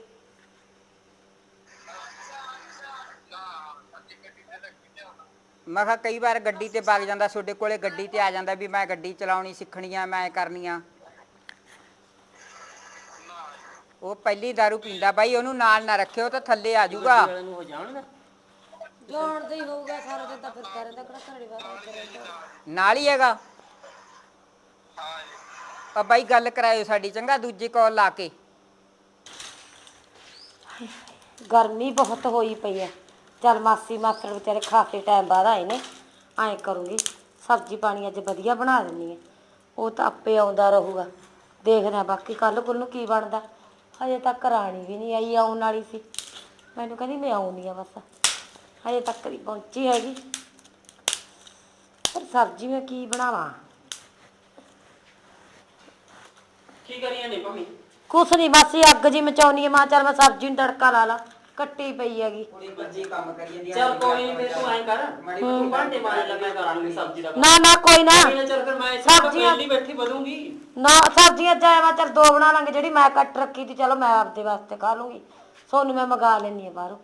D: ਮੈਂ ਕਿਹਾ ਕਈ ਵਾਰ ਗੱਡੀ ਤੇ ਵਗ ਜਾਂਦਾ ਤੁਹਾਡੇ ਕੋਲੇ ਗੱਡੀ ਤੇ ਆ ਜਾਂਦਾ ਵੀ ਮੈਂ ਗੱਡੀ ਚਲਾਉਣੀ ਸਿੱਖਣੀ ਆ ਮੈਂ ਕਰਨੀ ਆ। ਉਹ ਪਹਿਲੀ दारू ਪੀਂਦਾ ਬਾਈ ਉਹਨੂੰ ਨਾਲ ਨਾ ਰੱਖਿਓ ਤਾਂ ਥੱਲੇ ਆ ਜਾਊਗਾ।
E: ਵਾਲਿਆਂ ਨੂੰ ਹੋ ਜਾਣਦਾ
A: ਜਾਣਦਾ ਹੀ ਹੋਊਗਾ ਸਾਰਾ ਦਿਨ ਤਾਂ ਫਿਰਦਾ ਰਹਿੰਦਾ ਕਿਹੜਾ ਘਰੇ ਬਾਹਰ ਆਉਂਦਾ ਰਹਿੰਦਾ।
D: ਨਾਲ ਹੀ ਹੈਗਾ। ਆ ਬਾਈ ਗੱਲ ਕਰਾਇਓ ਸਾਡੀ ਚੰਗਾ ਦੂਜੀ ਕਾਲ ਲਾ ਕੇ।
A: ਗਰਮੀ ਬਹੁਤ ਹੋਈ ਪਈ ਹੈ। ਚੱਲ ਮਾਸੀ ਮਾਸੜ ਵਿਚਾਰੇ ਖਾਸੇ ਟਾਈਮ ਬਾਅਦ ਆਏ ਨੇ ਐਂ ਕਰੂੰਗੀ। ਸਬਜ਼ੀ ਪਾਣੀ ਅੱਜ ਵਧੀਆ ਬਣਾ ਦਿੰਨੀ ਹੈ ਉਹ ਤਾਂ ਆਪੇ ਆਉਂਦਾ ਰਹੂਗਾ। ਦੇਖਦੇ ਹਾਂ ਬਾਕੀ ਕੱਲ ਕੋਲ ਨੂੰ ਕੀ ਬਣਦਾ। ਹਜੇ ਤੱਕ ਰਾਣੀ ਵੀ ਨਹੀਂ ਆਈ ਆਉਣ ਵਾਲੀ ਸੀ। ਮੈਨੂੰ ਕਹਿੰਦੀ ਮੈਂ ਆਉਂਦੀ ਆ ਬਸ। ਹਜੇ ਤੱਕ ਨਹੀਂ ਪਹੁੰਚੀ ਹੈਗੀ। ਪਰ ਸਬਜ਼ੀ ਮੈਂ ਕੀ ਬਣਾਵਾਂ?
E: ਕੀ ਕਰੀਏ ਨੇ ਮੰਮੀ?
A: ਕੁਛ ਨਹੀਂ ਬਸ ਇਹ ਅੱਗ ਜੀ ਮਚਾਉਣੀ ਹੈ ਮਾਂ ਚੱਲ ਮੈਂ ਸਬਜ਼ੀ ਨੂੰ ਤੜਕਾ ਲਾ ਲਾ। ਕੱਟੀ ਪਈ ਹੈਗੀ।
D: ਕੁੜੀ ਬੱਜੀ ਕੰਮ ਕਰੀ ਜਾਂਦੀ
E: ਚੱਲ ਕੋਈ ਨਹੀਂ ਮੈਂ ਤੂੰ ਐਂ ਕਰ ਤੂੰ ਭਾਂਡੇ ਮਾਰ ਲੈ ਮੈਂ ਕਰਾਂਗੀ ਸਬਜ਼ੀ ਦਾ
A: ਨਾ ਨਾ ਕੋਈ ਨਾ।
E: ਕੋਈ ਨਾ ਚੱਲ ਫਿਰ ਮੈਂ ਸਬਜ਼ੀ
A: ਸਬਜ਼ੀਆਂ-
E: ਪਹਿਲੀ ਬੈਠੀ ਵਧੂੰਗੀ।
A: ਨਾ ਸਬਜ਼ੀਆਂ ਜਾਇਵਾ ਚੱਲ ਦੋ ਬਣਾ ਲਾਂਗੇ ਜਿਹੜੀ ਮੈਂ ਕੱਟ ਰੱਖੀ ਤੀ ਚਲੋ ਮੈਂ ਆਪਦੇ ਵਾਸਤੇ ਖਾ ਲੂੰਗੀ। ਸੋਨੂੰ ਮੈਂ ਮੰਗਾ ਲੈਣੀ ਆ ਬਾਹਰੋਂ।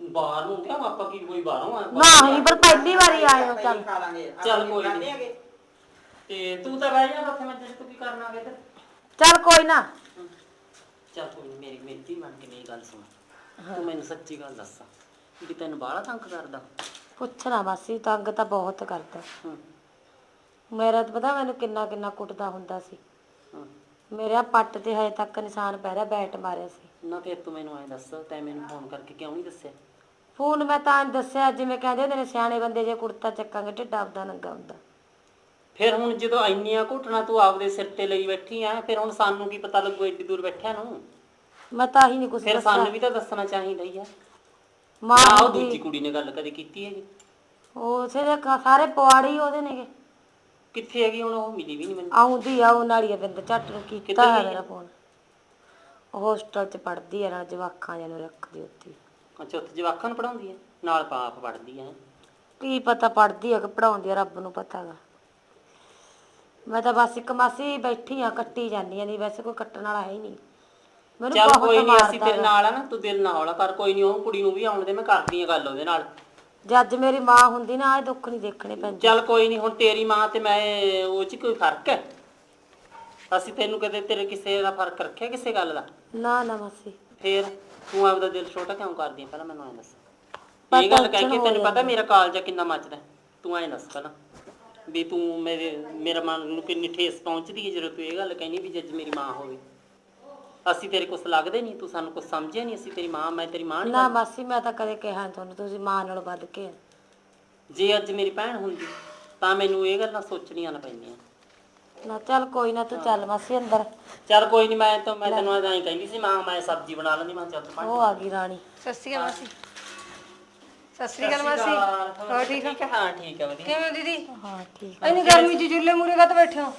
E: ਬਾਹਰ ਨੂੰ ਕਿਹਾ ਆਪਾਂ ਕੀ ਕੋਈ ਬਾਹਰੋਂ ਆ
A: ਨਾ ਹੀ ਪਰ ਪਹਿਲੀ ਵਾਰੀ ਆਏ ਹੋ ਚੱਲ।
D: ਖਾ ਲਾਂਗੇ
E: ਚੱਲ ਕੋਈ ਨਹੀਂ ਤੇ ਤੂੰ ਤਾਂ ਬਹਿ ਜਾ ਉੱਥੇ ਮੈਂ ਤੇਰੇ ਤੋਂ ਕੀ ਕਰਨਾ ਵੇ ਤੇ
A: ਚੱਲ ਕੋਈ ਨਾ।
E: ਚੱਲ ਕੋਈ ਨੀ, ਮੇਰੀ ਮੇਰੀ ਧੀ ਬਣ ਕੇ ਮੇਰੀ ਗੱਲ ਸੁਣ। ਤੂੰ ਮੈਨੂੰ ਸੱਚੀ ਗੱਲ ਦੱਸ ਵੀ ਤੈਨੂੰ ਬਾਹਲਾ ਤੰਗ ਕਰਦਾ।
A: ਪੁੱਛਣਾ ਮਾਸੀ ਤੰਗ ਤਾਂ ਬਹੁਤ ਕਰਦਾ।
E: ਹੂੰ।
A: ਮੇਰਾ ਤਾਂ ਪਤਾ ਮੈਨੂੰ ਕਿੰਨਾ ਕਿੰਨਾ ਕੁੱਟਦਾ ਹੁੰਦਾ ਸੀ।
E: ਹੂੰ।
A: ਮੇਰੇ ਪੱਟ ਤੇ ਹਜੇ ਤੱਕ ਨਿਸ਼ਾਨ ਪੈ ਰਿਹਾ ਬੈਟ ਮਾਰਿਆ ਸੀ।
E: ਨਾ ਫਿਰ ਤੂੰ ਮੈਨੂੰ ਐਂ ਦੱਸ ਤੈਂ ਮੈਨੂੰ ਫੋਨ ਕਰਕੇ ਕਿਉਂ ਨਹੀਂ ਦੱਸਿਆ?
A: ਫੋਨ ਮੈਂ ਤਾਂ ਦੱਸਿਆ ਜਿਵੇਂ ਕਹਿੰਦੇ ਹੁੰਦੇ ਨੇ ਸਿਆਣੇ ਬੰਦੇ ਜੇ ਕੁੜਤਾ ਚੱਕਾਂਗੇ ਢਿੱਡ ਆਪਦਾ ਨੰਗਾ ਹੁੰਦਾ।
E: ਫਿਰ ਹੁਣ ਜਦੋਂ ਇੰਨੀਆਂ ਘੁੱਟਣਾ ਤੂੰ ਆਪਦੇ ਸਿਰ ਤੇ ਲਈ ਬੈਠੀ ਆ ਫਿਰ ਹੁਣ ਸਾਨੂੰ ਕੀ ਪਤਾ ਲੱਗੂ ਏਡੀ ਦੂਰ ਬੈਠਿਆ ਨੂੰ?
A: ਮੈਂ ਤਾਂ ਹੀ ਨਹੀਂ ਕੁਛ
E: ਫਿਰ
A: ਦੱਸਿਆ।
E: ਸਾਨੂੰ ਵੀ ਤਾਂ ਦੱਸਣਾ ਚਾਹੀਦਾ ਹੀ ਆ।
A: ਮਾਂ
E: ਆਹ ਉਹ ਦੂਜੀ ਕੁੜੀ ਨੇ ਗੱਲ ਕਦੇ ਕੀਤੀ ਹੈਗੀ?
A: ਉਹ ਸਿਰੇ ਸਾਰੇ ਪਵਾੜੀ ਉਹਦੇ ਨੇਗੇ।
E: ਕਿੱਥੇ ਹੈਗੀ ਹੁਣ ਉਹ? ਮਿਲੀ ਵੀ ਨਹੀਂ ਮੈਨੂੰ।
A: ਆਉਂਦੀ ਆ ਉਹ ਨਾਲੀਏ ਬਿੰਦ ਝੱਟ ਨੂੰ ਕੀਤਾ
E: ਕਿੱਧਰ
A: ਹੈ
E: ਗਈ
A: ਮੇਰਾ ਫੋਨ। ਹੋਸਟਲ ਚ ਪੜਦੀ ਆ ਨਾਲ ਜਵਾਕਾਂ ਜਿਹਨੂੰ ਨੂੰ ਰੱਖਦੀ ਉੱਥੇ।
E: ਅੱਛਾ ਉੱਥੇ ਜਵਾਕਾਂ ਨੂੰ ਪੜਾਉਂਦੀ ਹੈ ਨਾਲ ਪਾਪ ਪੜਦੀ ਹੈ?
A: ਕੀ ਪਤਾ ਪੜਦੀ ਆ ਕਿ ਪੜਾਉਂਦੀ ਆ ਰੱਬ ਨੂੰ ਪਤਾਗਾ ਮੈਂ ਤਾਂ ਬਸ ਇੱਕ ਮਾਸੀ ਬੈਠੀ ਆ ਕੱਟੀ ਜਾਂਦੀ ਆ ਨਹੀਂ ਵੈਸੇ ਕੋਈ ਕੱਟਣ ਵਾਲਾ ਹੈ ਹੀ ਨਹੀਂ। ਮੈਨੂੰ
E: ਚੱਲ
A: ਬਹੁਤ
E: ਕੋਈ ਨਹੀਂ ਅਸੀਂ ਤੇਰੇ ਨਾਲ ਆ ਨਾ ਤੂੰ ਦਿਲ ਨਾ ਹੌਲਾ ਕਰ ਕੋਈ ਨਹੀਂ ਉਹ ਕੁੜੀ ਨੂੰ ਵੀ ਆਉਣ ਦੇ ਮੈਂ ਕਰਦੀ ਆ ਗੱਲ ਉਹਦੇ ਨਾਲ।
A: ਜੇ ਅੱਜ ਮੇਰੀ ਮਾਂ ਹੁੰਦੀ ਨਾ ਇਹ ਦੁੱਖ ਨਹੀਂ ਦੇਖਣੇ ਪੈਂਦੇ।
E: ਚੱਲ ਕੋਈ ਨਹੀਂ ਹੁਣ ਤੇਰੀ ਮਾਂ ਤੇ ਮੈਂ ਉਹ ਚ ਕੋਈ ਫ਼ਰਕ ਹੈ? ਅਸੀਂ ਤੈਨੂੰ ਕਦੇ ਤੇਰੇ ਕਿਸੇ ਦਾ ਫ਼ਰਕ ਰੱਖਿਆ ਕਿਸੇ ਗੱਲ ਦਾ?
A: ਨਾ ਨਾ ਮਾਸੀ।
E: ਫੇਰ ਤੂੰ ਆਪਦਾ ਦਿਲ ਛੋਟਾ ਕਿਉਂ ਕਰਦੀ ਆ? ਪਹਿਲਾਂ ਮੈਨੂੰ ਐਂ ਦੱਸ। ਇਹ ਗੱਲ ਕਹਿ ਕੇ ਤੈਨੂੰ ਪਤਾ ਮੇਰਾ ਕਾਲਜਾ ਕਿੰਨਾ ਮੱਚਦਾ ਹੈ? ਤੂੰ ਐਂ ਦੱਸ ਪਹਿਲਾਂ। ਵੀ ਤੂੰ ਮੇਰੇ ਮੇਰਾ ਮਨ ਨੂੰ ਕਿੰਨੀ ਠੇਸ ਪਹੁੰਚਦੀ ਹੈ ਜਦੋਂ ਤੂੰ ਇਹ ਗੱਲ ਕਹਿੰਦੀ ਵੀ ਜੱਜ ਮੇਰੀ ਮਾਂ ਹੋਵੇ। ਅਸੀਂ ਤੇਰੇ ਕੁਛ ਲੱਗਦੇ ਨਹੀਂ ਤੂੰ ਸਾਨੂੰ ਕੁਛ ਸਮਝਿਆ ਨਹੀਂ ਅਸੀਂ ਤੇਰੀ ਮਾਂ ਮੈਂ ਤੇਰੀ ਮਾਂ ਨਹੀਂ।
A: ਨਾ ਮਾਸੀ ਮੈਂ ਤਾਂ ਕਦੇ ਕਿਹਾ ਨੀ ਤੁਹਾਨੂੰ ਤੁਸੀਂ ਮਾਂ ਨਾਲੋਂ ਵੱਧ ਕੇ। ਆ।
E: ਜੇ ਅੱਜ ਮੇਰੀ ਭੈਣ ਹੁੰਦੀ ਤਾਂ ਮੈਨੂੰ ਇਹ ਗੱਲਾਂ ਸੋਚਣੀਆਂ ਨਾ ਪੈਂਦੀਆਂ।
A: ਨਾ ਚੱਲ ਕੋਈ ਨਾ ਤੂੰ ਚੱਲ ਮਾਸੀ ਅੰਦਰ।
E: ਚੱਲ ਕੋਈ ਨਹੀਂ ਮੈਂ ਤਾਂ ਮੈਂ ਤੈਨੂੰ ਐਂ ਹੀ ਕਹਿੰਦੀ ਸੀ ਮਾਂ ਮੈਂ ਸਬਜ਼ੀ ਬਣਾ ਲੈਂਦੀ ਮੈਂ ਕਿਹਾ ਚੱਲ ਤੂੰ
A: ਉਹ ਆ ਗਈ ਰਾਣੀ।
B: ਸਤਿ ਸ਼੍ਰੀ ਅਕਾਲ ਮਾਸੀ। ਸਤਿ ਸ਼੍ਰੀ ਅਕਾਲ ਮਾਸੀ।
E: ਹੋਰ ਠੀਕ ਹੈ? ਹਾਂ ਠੀਕ ਹੈ ਵਧੀਆ।
B: ਕਿਵੇਂ ਦੀਦੀ?
A: ਹਾਂ ਠੀਕ
B: ਇੰਨੀ ਗਰਮੀ ਚ ਚੁੱਲ੍ਹੇ ਮੂਰੇ ਕਾ ਬੈਠੇ ਹੋ?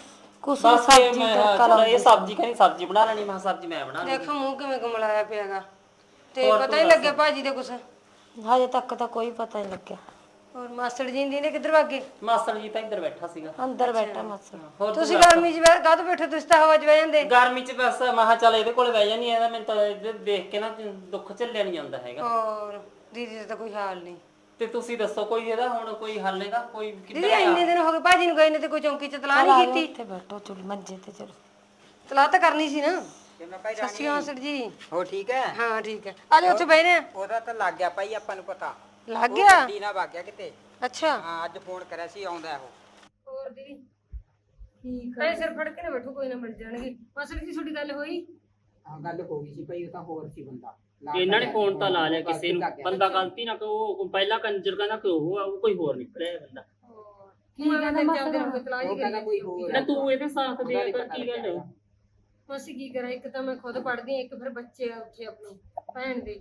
A: ਕੁਛ
E: ਬਸ
A: ਨੀ,
E: ਇਹ
A: ਸਬਜ਼ੀ
E: ਮੈਂ
A: ਤੜਕਾ
E: ਚਲੋ
A: ਲਾਉਂਦੀ
E: ਇਹ ਸਬਜ਼ੀ ਕਹਿੰਦੀ ਸਬਜ਼ੀ ਬਣਾ ਲੈਣੀ ਮੈਂ ਕਿਹਾ ਸਬਜ਼ੀ ਮੈਂ ਬਣਾ ਲਈ
B: ਦੇਖੋ ਮੂੰਹ ਕਿਵੇਂ ਕਮਲਾਇਆ ਪਿਆਗਾ। ਤੇ ਪਤਾ ਹੀ ਲੱਗਿਆ ਭਾਜੀ ਦੇ ਕੁਛ?
A: ਹਜੇ ਤੱਕ ਤਾਂ ਕੋਈ ਪਤਾ ਨਹੀਂ ਲੱਗਿਆ।
B: ਹੋਰ ਮਾਸਟਰ ਜੀ ਦੀ ਨੇ ਕਿੱਧਰ ਭਾਗੇ
E: ਮਾਸੜ ਜੀ ਤਾਂ ਇੱਧਰ ਬੈਠਾ ਸੀਗਾ।
A: ਅੰਦਰ ਬੈਠਾ ਮਾਸੀ
E: ਹੋਰ
B: ਤੁਸੀਂ ਗਰਮੀ ਚ ਕਾਹ ਤੋਂ ਬੈਠੇ ਤੁਸੀਂ ਤਾਂ ਹਵਾ ਚ ਬਹਿ ਜਾਂਦੇ।
E: ਗਰਮੀ ਚ ਬਸ ਮੈਂ ਕਿਹਾ ਚੱਲ ਇਹਦੇ ਕੋਲੇ ਬਹਿ ਜਾਨੀ ਇਹਦਾ ਮੈਨੂੰ ਤਾਂ ਇਹਦੇ ਦੇਖ ਕੇ ਨਾ ਦੁੱਖ ਝੱਲਿਆ ਨਹੀਂ ਜਾਂਦਾ ਹੈਗਾ।
B: ਹੋਰ ਦੀਦੀ ਦਾ ਤਾਂ ਕੋਈ ਹਾਲ ਨਹੀਂ
E: ਤੇ ਤੁਸੀਂ ਦੱਸੋ ਕੋਈ ਇਹਦਾ ਹੁਣ ਕੋਈ ਹੱਲ ਇਹਦਾ? ਕੋਈ
B: ਦੀਦੀ
E: ਕਿੱਦਾਂ
B: ਇੰਨੇ ਦਿਨ ਹੋ ਗਏ ਭਾਜੀ ਨੂੰ ਗਏ ਨੇ ਤੇ ਕੋਈ ਚੌਂਕੀ ਚ ਤਲਾਹ ਨਹੀਂ ਕੀਤੀ?
A: ਇੱਥੇ ਬੈਠੋ ਚੁੱਲ ਮੰਜੇ ਤੇ ਚਲੋ।
B: ਤਲਾਹ ਤਾਂ ਕਰਨੀ ਸੀ ਨਾ।
D: ਕਿਵੇਂ ਭਾਈ
B: ਸਤਿ ਸ਼੍ਰੀ ਅਕਾਲ ਮਾਸਟਰ ਜੀ।
D: ਹੋ ਠੀਕ ਹੈ?
B: ਹਾਂ ਠੀਕ ਹੈ। ਆ ਜਾਓ ਉੱਥੇ ਬਹਿਨੇ ਆ।
D: ਉਹਦਾ ਤਾਂ ਲੱਗ ਗਿਆ ਭਾਈ ਆਪਾਂ ਨੂੰ ਪਤਾ।
B: ਲੱਗ
D: ਉਹ
B: ਗਿਆ?
D: ਗੱਡੀ ਨਾ ਵਗ ਗਿਆ ਕਿਤੇ।
B: ਅੱਛਾ।
D: ਹਾਂ ਅੱਜ ਫੋਨ ਕਰਿਆ ਸੀ ਆਉਂਦਾ ਉਹ।
B: ਹੋਰ ਦੀਦੀ? ਠੀਕ ਹੈ ਸਿਰ ਫੜ ਕੇ ਨਾ ਬੈਠੋ ਕੋਈ ਨਾ ਮਿਲ ਜਾਣਗੇ। ਮਾਸਟਰ ਜੀ ਤੁਹਾਡੀ ਗੱਲ ਹੋਈ?
D: ਹਾਂ ਗੱਲ ਹੋ ਗਈ ਸੀ ਭਾਈ ਉਹ ਤਾਂ ਹੋਰ ਸੀ ਬੰਦਾ।
E: ਇਹਨਾਂ ਨੇ ਫੋਨ ਤਾਂ ਲਾ ਲਿਆ ਕਿਸੇ ਨੂੰ ਬੰਦਾ ਗਲਤੀ ਨਾ ਕੋ ਉਹ ਪਹਿਲਾਂ ਕੰਜਰ ਕਹਿੰਦਾ ਕਿ ਉਹ ਆ, ਉਹ ਕੋਈ ਹੋਰ ਨਿਕਲਿਆ ਇਹ ਬੰਦਾ।
B: ਕੀ ਕਹਿੰਦਾ ਨੂੰ ਤਲਾਹ
D: ਉਹ ਕਹਿੰਦਾ ਕੋਈ ਹੋਰ
E: ਨਾ ਤੂੰ ਇਹਦੇ ਸਾਥ ਦੇ ਕਰ ਕੀ ਗੱਲ ਹੈ
B: ਅਸੀਂ ਕੀ ਕਰਾਂ ਇੱਕ ਤਾਂ ਮੈਂ ਖੁਦ ਪੜ੍ਹਦੀ ਹਾਂ ਇੱਕ ਫਿਰ ਬੱਚੇ ਆ ਉੱਥੇ ਆਪਣੀ ਭੈਣ ਦੇ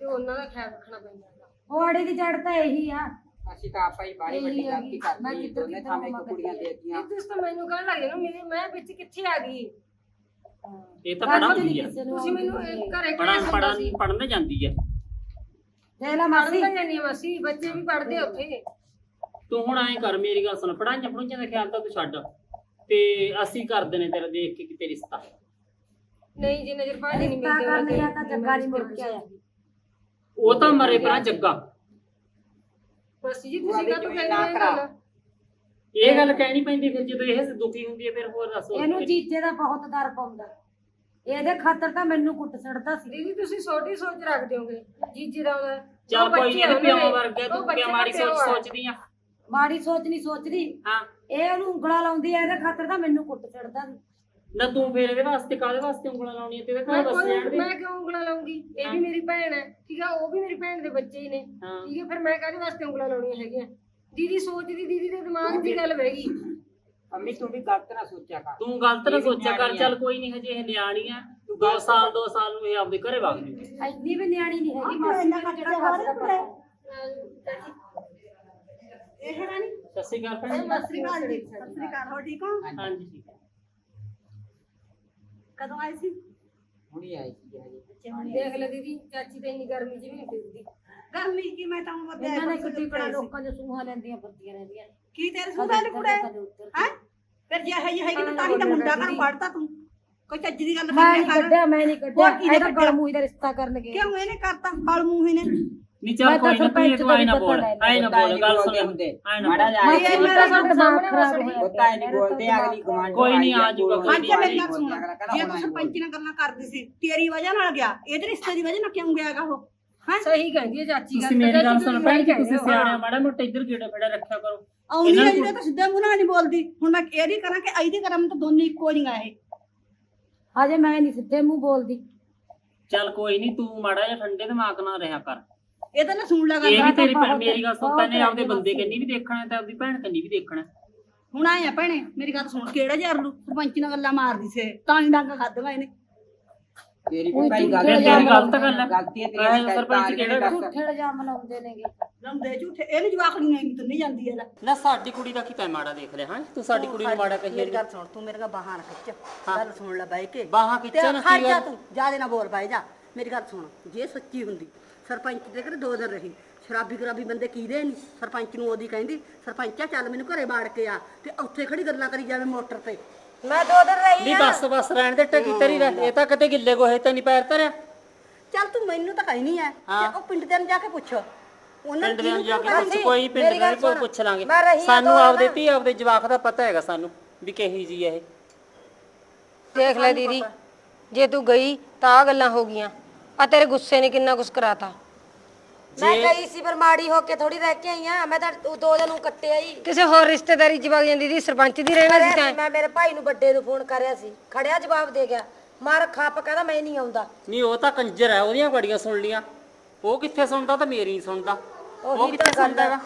B: ਤੇ ਉਹਨਾਂ ਦਾ ਖਿਆਲ ਰੱਖਣਾ ਪੈਂਦਾ।
A: ਹੋੜੇ ਦੀ ਚੜ ਤਾਂ ਇਹੀ ਆ।
D: ਅਸੀਂ ਤਾਂ ਆਪਾਂ ਹੀ ਬਾਹਲੀ ਵੱਡੀ ਗਲਤੀ ਕਰ ਲਈ ਦੋਨੇ ਥਾਵੇਂ ਕੁੜੀਆਂ ਦੇ ਦਿੱਤੀਆਂ।
B: ਇਹ ਤੁਸੀਂ ਤਾਂ ਮੈਨੂੰ ਕਹਿਣ ਲੱਗ ਮੇਰੇ ਮੈਂ ਵਿੱਚ ਕਿੱਥੇ ਆ ਗਈ?
E: ਇਹ ਤਾਂ ਪੜਾ ਹੁੰਦੀ ਆ।
B: ਤੁਸੀਂ ਮੈਨੂੰ ਇਹ ਘਰੇ
E: ਪੜਾ
B: ਕਿਹੜਾ
E: ਪੜਾ ਪੜਨ ਜਾਂਦੀ ਹੈ
A: ਦੇਖ ਲੈ
B: ਪੜ੍ਹਨ ਤਾਂ ਜਾਂਦੀ ਹਾਂ ਮਾਸੀ ਬੱਚੇ ਵੀ ਪੜ੍ਹਦੇ ਆ ਉੱਥੇ।
E: ਤੂੰ ਹੁਣ ਐਂ ਕਰ ਮੇਰੀ ਗੱਲ ਸੁਣ ਪੜਾਈਆਂ ਪੜੂਈਆਂ ਦਾ ਖਿਆਲ ਤਾਂ ਤੂੰ ਛੱਡ। ਤੇ ਅਸੀਂ ਕਰਦੇ ਨੇ ਤੇਰਾ ਦੇਖ ਕੇ ਕਿਤੇ ਰਿਸ਼ਤਾ।
B: ਨਹੀਂ ਜੇ ਨਜ਼ਰ ਭਾਜੀ ਨਹੀਂ ਮਿਲਦੇ ਉਹਨਾਂ ਤੇ
A: ਤਾਂ ਜੱਗਾ ਨਹੀਂ ਮੁੜ ਕੇ ਆਇਆ।
E: ਉਹ ਤਾਂ ਮਰੇ ਪਰਾਂ ਜੱਗਾ।
F: ਮਾਸੀ ਜੀ
D: ਤੂੰ
F: ਤੁਸੀਂ
D: ਜ਼ਮੀਨ
F: ਕਹਿੰਦੇ
D: ਨਾ
F: ਇਹ। ਗੱਲ
E: ਕਹਿਣੀ ਪੈਂਦੀ ਫਿਰ ਜਦੋਂ ਇਹ ਦੁਖੀ ਹੁੰਦੀ ਹੈ ਫਿਰ ਹੋਰ ਦੱਸ
A: ਇਹਨੂੰ
E: ਕੀ।
A: ਜੀਜੇ ਦਾ ਬਹੁਤ ਦਰ ਪਾਉਂਦਾ। ਇਹਦੇ ਖਾਤਰ ਤਾਂ ਮੈਨੂੰ ਕੁੱਟ ਛੱਡਦਾ ਸੀ।
F: ਦੀਦੀ ਤੁਸੀਂ ਛੋਟੀ ਸੋਚ ਰੱਖਦੇ ਹੋਗੇ। ਜੀਜੇ ਦਾ ਉਹਦਾ
E: ਚੱਲ ਕੋਈ
F: ਆ
E: ਪਿਓ ਵਰਗਾ ਤੂੰ
F: ਦਾ
E: ਮਾੜੀ ਸੋਚ। ਸੋਚਦੀ ਆ।
A: ਮਾੜੀ ਸੋਚ ਨਹੀਂ ਸੋਚਦੀ।
E: ਹਾਂ।
A: ਇਹ ਉਹਨੂੰ ਉਂਗਲਾਂ ਲਾਉਂਦੀ ਐ ਇਹਦੇ ਖਾਤਰ ਤਾਂ ਮੈਨੂੰ ਕੁੱਟ ਛੱਡਦਾ ਸੀ।
E: ਨਾ ਤੂੰ ਫਿਰ ਇਹਦੇ ਵਾਸਤੇ ਕਾਹਦੇ ਵਾਸਤੇ ਉਂਗਲਾਂ ਲਾਉਣੀਆਂ ਤੇਰੇ
F: ਮੈਂ
E: ਘਰ ਰਹਿਣ ਦੇ।
F: ਮੈਂ ਕਿਉਂ ਉਂਗਲਾਂ ਲਾਉਂਗੀ? ਇਹ ਵੀ ਮੇਰੀ ਭੈਣ ਹੈ ਠੀਕ ਆ? ਉਹ ਵੀ ਮੇਰੀ ਭੈਣ ਦੇ ਬੱਚੇ ਹੀ ਨੇ। ਠੀਕ ਹੈ ਫਿਰ ਮੈਂ ਕਾਹਦੇ ਵਾਸਤੇ ਉਂਗਲਾਂ ਲਾਉਣੀਆਂ ਹੈਗੀਆਂ? ਦੀਦੀ ਸੋਚਦੀ ਦੀਦੀ ਦੇ ਦਿਮਾਗ 'ਚ ਹੀ ਗੱਲ ਬਹਿ ਗਈ।
D: ਮੰਮੀ ਤੂੰ ਵੀ ਗਲਤ ਨਾ ਸੋਚਿਆ ਕਰ।
E: ਤੂੰ ਗਲਤ ਨਾ
D: ਇਹ ਵੀ
E: ਸੋਚਿਆ ਕਰ
D: ਨਿਆਣੀ
E: ਚੱਲ
D: ਆ।
E: ਕੋਈ ਨਹੀਂ ਹਜੇ ਇਹ ਨਿਆਣੀ ਆ। 2 ਸਾਲ 2 ਸਾਲ ਨੂੰ ਇਹ ਆਪਦੇ ਘਰੇ ਵਗ ਜੂਗੀ
A: ਇੰਨੀ ਵੀ ਨਿਆਣੀ ਨਹੀਂ ਹੈਗੀ ਮਾਸੀ ਮੈਨੂੰ ਜਿਹੜਾ ਖਾਤਰ ਪਤਾ
E: ਸਤਿ ਸ਼੍ਰੀ ਅਕਾਲ ਭੈਣ
F: ਸਤਿ ਸ੍ਰੀ ਅਕਾਲ ਜੀ।
E: ਹਾਂਜੀ। ਠੀਕ ਹੈ।
F: ਕਦੋਂ ਆਈ ਸੀ?
D: ਹੁਣੀ ਆਈ ਸੀ ਹਜੇ।
F: ਦੇਖ ਲੈ ਦੀਦੀ ਚਾਚੀ ਤਾਂ ਇੰਨੀ ਗਰਮੀ 'ਚ ਵੀ ਨਹੀਂ ਫਿਰਦੀ।
G: ਗਰਮੀ ਕੀ ਮੈਂ ਤਾਂ ਵਧਿਆ
A: ਇਹਨਾਂ ਨੇ ਕਿੱਡੀ ਕੜਾ ਲੋਕਾਂ ਦੇ ਸੂਹਾਂ ਲੈਂਦੀਆਂ ਫਿਰਦੀਆਂ ਰਹਿੰਦੀਆਂ ਨੇ।
G: ਕੀ ਤੇਰੇ
A: ਕਦੇ
G: ਸੁਦਾ ਨੇ
A: ਇੱਧਰ
G: ਕੁੜੇ
A: ਕਦੇ ਉੱਧਰ।
G: ਹੈ? ਫਿਰ ਜੇ ਹੈ ਹੈਗੀ ਤਾਂ ਤਾਂ ਹੀ ਤਾਂ ਮੁੰਡਾ ਘਰ ਪੜਦਾ ਤੂੰ। ਕੋਈ ਚੱਜ ਦੀ ਗੱਲ
A: ਮੈਂ ਨਹੀਂ
G: ਕਰ
A: ਕੱਢਿਆ ਮੈਂ ਨਹੀਂ ਕੱਢਿਆ।
G: ਹੋਰ ਕਿਹਨੇ
A: ਇਹਦਾ
G: ਕੱਢਿਆ?
A: ਗਲਮੂਹੀ ਦਾ ਰਿਸ਼ਤਾ ਕਰਨਗੇ।
G: ਕਿਉਂ ਇਹਨੇ ਕਰਤਾ? ਕਾਲ ਮੂੰਹੀ ਨੇ।
E: ਨਹੀਂ ਚੱਲ
A: ਮੈਂ ਤਾਂ
E: ਕੋਈ ਨਾ ਤੂੰ
A: ਸਰਪੰਚ
E: ਤੂੰ ਆਈ ਨਾ
A: ਦਾ
E: ਬੋਲ।
A: ਪਤਾ ਲੈ
E: ਆਈ ਨਾ
D: ਪਤਾ
E: ਬੋਲ
D: ਨਹੀਂ
E: ਗੱਲ
D: ਬੋਲਦੇ
E: ਸੁਣ
D: ਹੁੰਦੇ
E: ਆਈ ਨਾ
D: ਮਾੜਾ
E: ਬੋਲ।
D: ਜਿਹਾ
A: ਮਾਸੀ
G: ਇਹ
A: ਮੇਰਾ
G: ਮੇਰਾ
A: ਤਾਂ ਦਿਮਾਗ ਖਰਾਬ
F: ਸਾਹਮਣੇ
A: ਹੋਇਆ।
D: ਪਤਾ ਹੀ ਨਹੀਂ ਬੋਲਦੇ ਅਗਲੀ ਗਵਾਂਢ
E: ਕੋਈ ਨਹੀਂ ਆ ਜਾਊਗਾ, ਕੋਈ
G: ਅੱਜ
E: ਨਹੀਂ।
G: ਮੇਰੀ ਗੱਲ ਸੁਣ। ਜੇ ਤੂੰ ਸਰਪੰਚ ਨਾਲ ਗੱਲਾਂ ਕਰਦੀ ਸੀ ਤੇਰੀ ਵਜ੍ਹਾ ਨਾਲ ਗਿਆ। ਇਹਦੇ ਰਿਸ਼ਤੇ ਦੀ ਵਜ੍ਹਾ ਨਾਲ ਕਿਉਂ ਗਿਆਗਾ ਉਹ? ਹੈ?
F: ਸਹੀ ਕਹਿੰਦੀ ਹੈ ਚਾਚੀ
E: ਤੁਸੀਂ ਮੇਰੀ ਗੱਲ ਸੁਣ ਭੈਣ ਜੀ ਤੁਸੀਂ ਸਿਆਣੇ ਮਾੜਾ ਮੋਟਾ ਇੱਧਰ ਗੇੜਾ ਫੇੜਾ ਰੱਖਿਆ ਕਰੋ।
G: ਆਉਂਦੀ ਹੈ
E: ਨੂੰ
G: ਜਿਹਦੇ ਤਾਂ ਸਿੱਧਾ ਮੂੰਹ ਨਾਲ ਨਹੀਂ ਬੋਲਦੀ। ਹੁਣ ਮੈਂ ਇਹਦੀ ਕਰਾਂ ਕਿ ਇਹਦੀ ਕਰਾਂ ਮੈਂ ਤਾਂ ਦੋਨੇ ਇੱਕੋ ਜਿਹੀਆਂ ਇਹ।
A: ਹਜੇ ਮੈਂ ਨਹੀਂ ਸਿੱਧੇ ਮੂੰਹ ਬੋਲਦੀ।
E: ਚੱਲ ਕੋਈ ਨਹੀਂ ਤੂੰ ਮਾੜਾ ਜਿਹਾ ਠੰਡੇ ਦਿਮਾਗ ਨਾਲ ਰਿਹਾ ਕਰ।
G: ਇਹ ਤਾਂ ਨਾ ਸੁਣ ਲਿਆ
E: ਇਹ ਵੀ ਤੇਰੀ ਭੈਣ ਮੇਰੀ ਗੱਲ ਸੁਣ ਤੈਨੇ ਆਪਦੇ ਬੰਦੇ। ਕੰਨੀ ਵੀ ਦੇਖਣਾ ਤੇ ਆਪਦੀ ਭੈਣ ਕੰਨੀ ਵੀ ਦੇਖਣਾ
G: ਹੁਣ ਆਏ ਆ ਭੈਣੇ ਮੇਰੀ ਗੱਲ ਸੁਣ ਕਿਹੜਾ ਯਾਰ ਲੂ ਸਰਪੰਚ ਨਾਲ ਗੱਲਾਂ ਮਾਰਦੀ ਸੀ ਤਾਂ ਹੀ ਡਾਂਗਾ ਖਾਦਗਾ ਇਹਨੇ।
D: ਤੇਰੀ ਵੀ ਭਾਈ ਗੱਲ
E: ਤੇਰੀ ਗਲਤ ਗੱਲ ਹੈ
D: ਗਲਤੀ ਹੈ ਤੇਰੀ
E: ਸਰਪੰਚ
D: ਤਾਂ
E: ਕਿਹੜਾ।
A: ਝੂਠੇ ਇਲਜ਼ਾਮ ਲਾਉਂਦੇ ਨੇਗੇ।
G: ਲੰਦੇ ਝੂਠੇ ਇਹਨੂੰ ਜਵਾਕ ਨਹੀਂ ਆਈ ਤੂੰ ਨਹੀਂ ਜਾਂਦੀ ਇਹਦਾ
E: ਨਾ ਸਾਡੀ ਕੁੜੀ ਦਾ ਕੀ ਤੈਂ ਮਾੜਾ ਦੇਖ ਲਿਆ ਹਾਂ? ਤੂੰ ਸਾਡੀ ਕੁੜੀ ਨੂੰ ਮਾੜਾ ਕਹੀ
B: ਮੇਰੀ ਗੱਲ ਸੁਣ ਤੂੰ ਮੇਰੇ ਨਾਲ ਬਾਹਾਂ ਨਾ ਖਿੱਚ ਗੱਲ ਸੁਣ ਲੈ ਬਾਈ ਕੇ।
E: ਬਾਹਾਂ
B: ਤੇ
E: ਖਿੱਚਣ ਕੀ
B: ਜਾ
E: ਗੱਲ?
B: ਤੂੰ ਜਿਆਦੇ ਨਾ ਬੋਲ ਬਾਈ ਜਾ। ਮੇਰੀ ਗੱਲ ਸੁਣ ਜੇ ਸੱਚੀ ਹੁੰਦੀ ਸਰਪੰਚ ਦੇ ਘਰੇ ਦੋ ਦਿਨ ਰਹੀ ਸ਼ਰਾਬੀ ਗਰਾਬੀ ਬੰਦੇ ਕੀਦੇ ਨਹੀਂ ਸਰਪੰਚ ਨੂੰ ਉਹਦੀ ਕਹਿੰਦੀ ਸਰਪੰਚਾ ਚੱਲ ਮੈਨੂੰ ਘਰੇ ਬਾੜ ਕੇ ਆ ਤੇ ਉੱਥੇ ਖੜੀ ਗੱਲਾਂ ਕਰੀ ਜਾਵੇ ਮੋਟਰ ਤੇ।
A: ਮੈਂ ਦੋ ਦਿਨ ਰਹੀ
E: ਨਹੀਂ ਬਸ ਬਸ ਰਹਿਣ ਦੇ ਟਕੀ ਤੇਰੀ ਰਹਿ ਇਹ ਤਾਂ ਕਿਤੇ ਗਿੱਲੇ ਗੋਹੇ ਤੇ ਨਹੀਂ ਪੈਰ ਧਰਿਆ
B: ਚੱਲ ਤੂੰ ਮੈਨੂੰ ਤਾਂ ਕਹੀ ਨਹੀਂ ਐ
E: ਹਾਂ।
B: ਤੇ ਉਹ ਪਿੰਡ ਦੇ ਨੂੰ ਜਾ ਕੇ ਪੁੱਛ ਉਹਨਾਂ
E: ਪਿੰਡ ਦੇ
B: ਕਿਹਨੂੰ
E: ਨੂੰ ਜਾ ਕੇ ਪੁੱਛ? ਕੋਈ ਪਿੰਡ
A: ਮੇਰੀ
E: ਦੇ
A: ਗੱਲ
E: ਨੂੰ ਕੋਈ
A: ਸੁਣ।
E: ਪੁੱਛ ਲਾਂਗੇ
A: ਮੈਂ ਰਹੀ ਹਾਂ
E: ਸਾਨੂੰ
A: ਦੋ
E: ਆਪਦੇ। ਧੀ ਆਪਦੇ ਜਵਾਕ ਦਾ ਪਤਾ ਹੈਗਾ ਸਾਨੂੰ ਵੀ ਕਹੀ ਜੀ ਇਹ
A: ਦੇਖ ਲੈ ਦੀਦੀ ਜੇ ਤੂੰ ਗਈ ਤਾਂ ਆ ਗੱਲਾਂ ਹੋ ਗਈਆਂ ਆ ਤੇਰੇ ਗੁੱਸੇ ਨੇ ਕਿੰਨਾ ਕੁਛ ਕਰਾਤਾ ਮੈਂ ਗਈ ਸੀ ਪਰ ਮਾੜੀ ਹੋ ਕੇ ਥੋੜੀ ਰਹਿ ਕੇ ਆਈ ਆ ਮੈਂ ਤਾਂ ਉਹ ਦੋ ਦਿਨ ਨੂੰ ਕੱਟਿਆ ਹੀ। ਕਿਸੇ ਹੋਰ ਰਿਸ਼ਤੇਦਾਰੀ ਚ ਵਗ ਜਾਂਦੀ ਦੀ ਸਰਪੰਚ ਦੀ ਰਹਿਣਾ ਸੀ ਤਾਂ। ਮੈਂ ਮੇਰੇ ਭਾਈ ਨੂੰ ਵੱਡੇ ਨੂੰ ਫੋਨ ਕਰਿਆ ਸੀ। ਖੜਿਆ ਜਵਾਬ ਦੇ ਗਿਆ ਮਾਰ ਖਾਪ ਕਹਿੰਦਾ ਮੈਂ ਨਹੀਂ ਆਉਂਦਾ।
E: ਨਹੀਂ ਉਹ ਤਾਂ ਕੰਜਰ ਹੈ ਉਹਦੀਆਂ ਬੜੀਆਂ ਸੁਣ ਲੀਆਂ। ਉਹ ਕਿੱਥੇ ਸੁਣਦਾ ਤਾਂ ਮੇਰੀ ਨਹੀਂ ਸੁਣਦਾ। ਉਹ ਕਿੱਥੇ ਸੁਣਦਾ ਹੈਗਾ?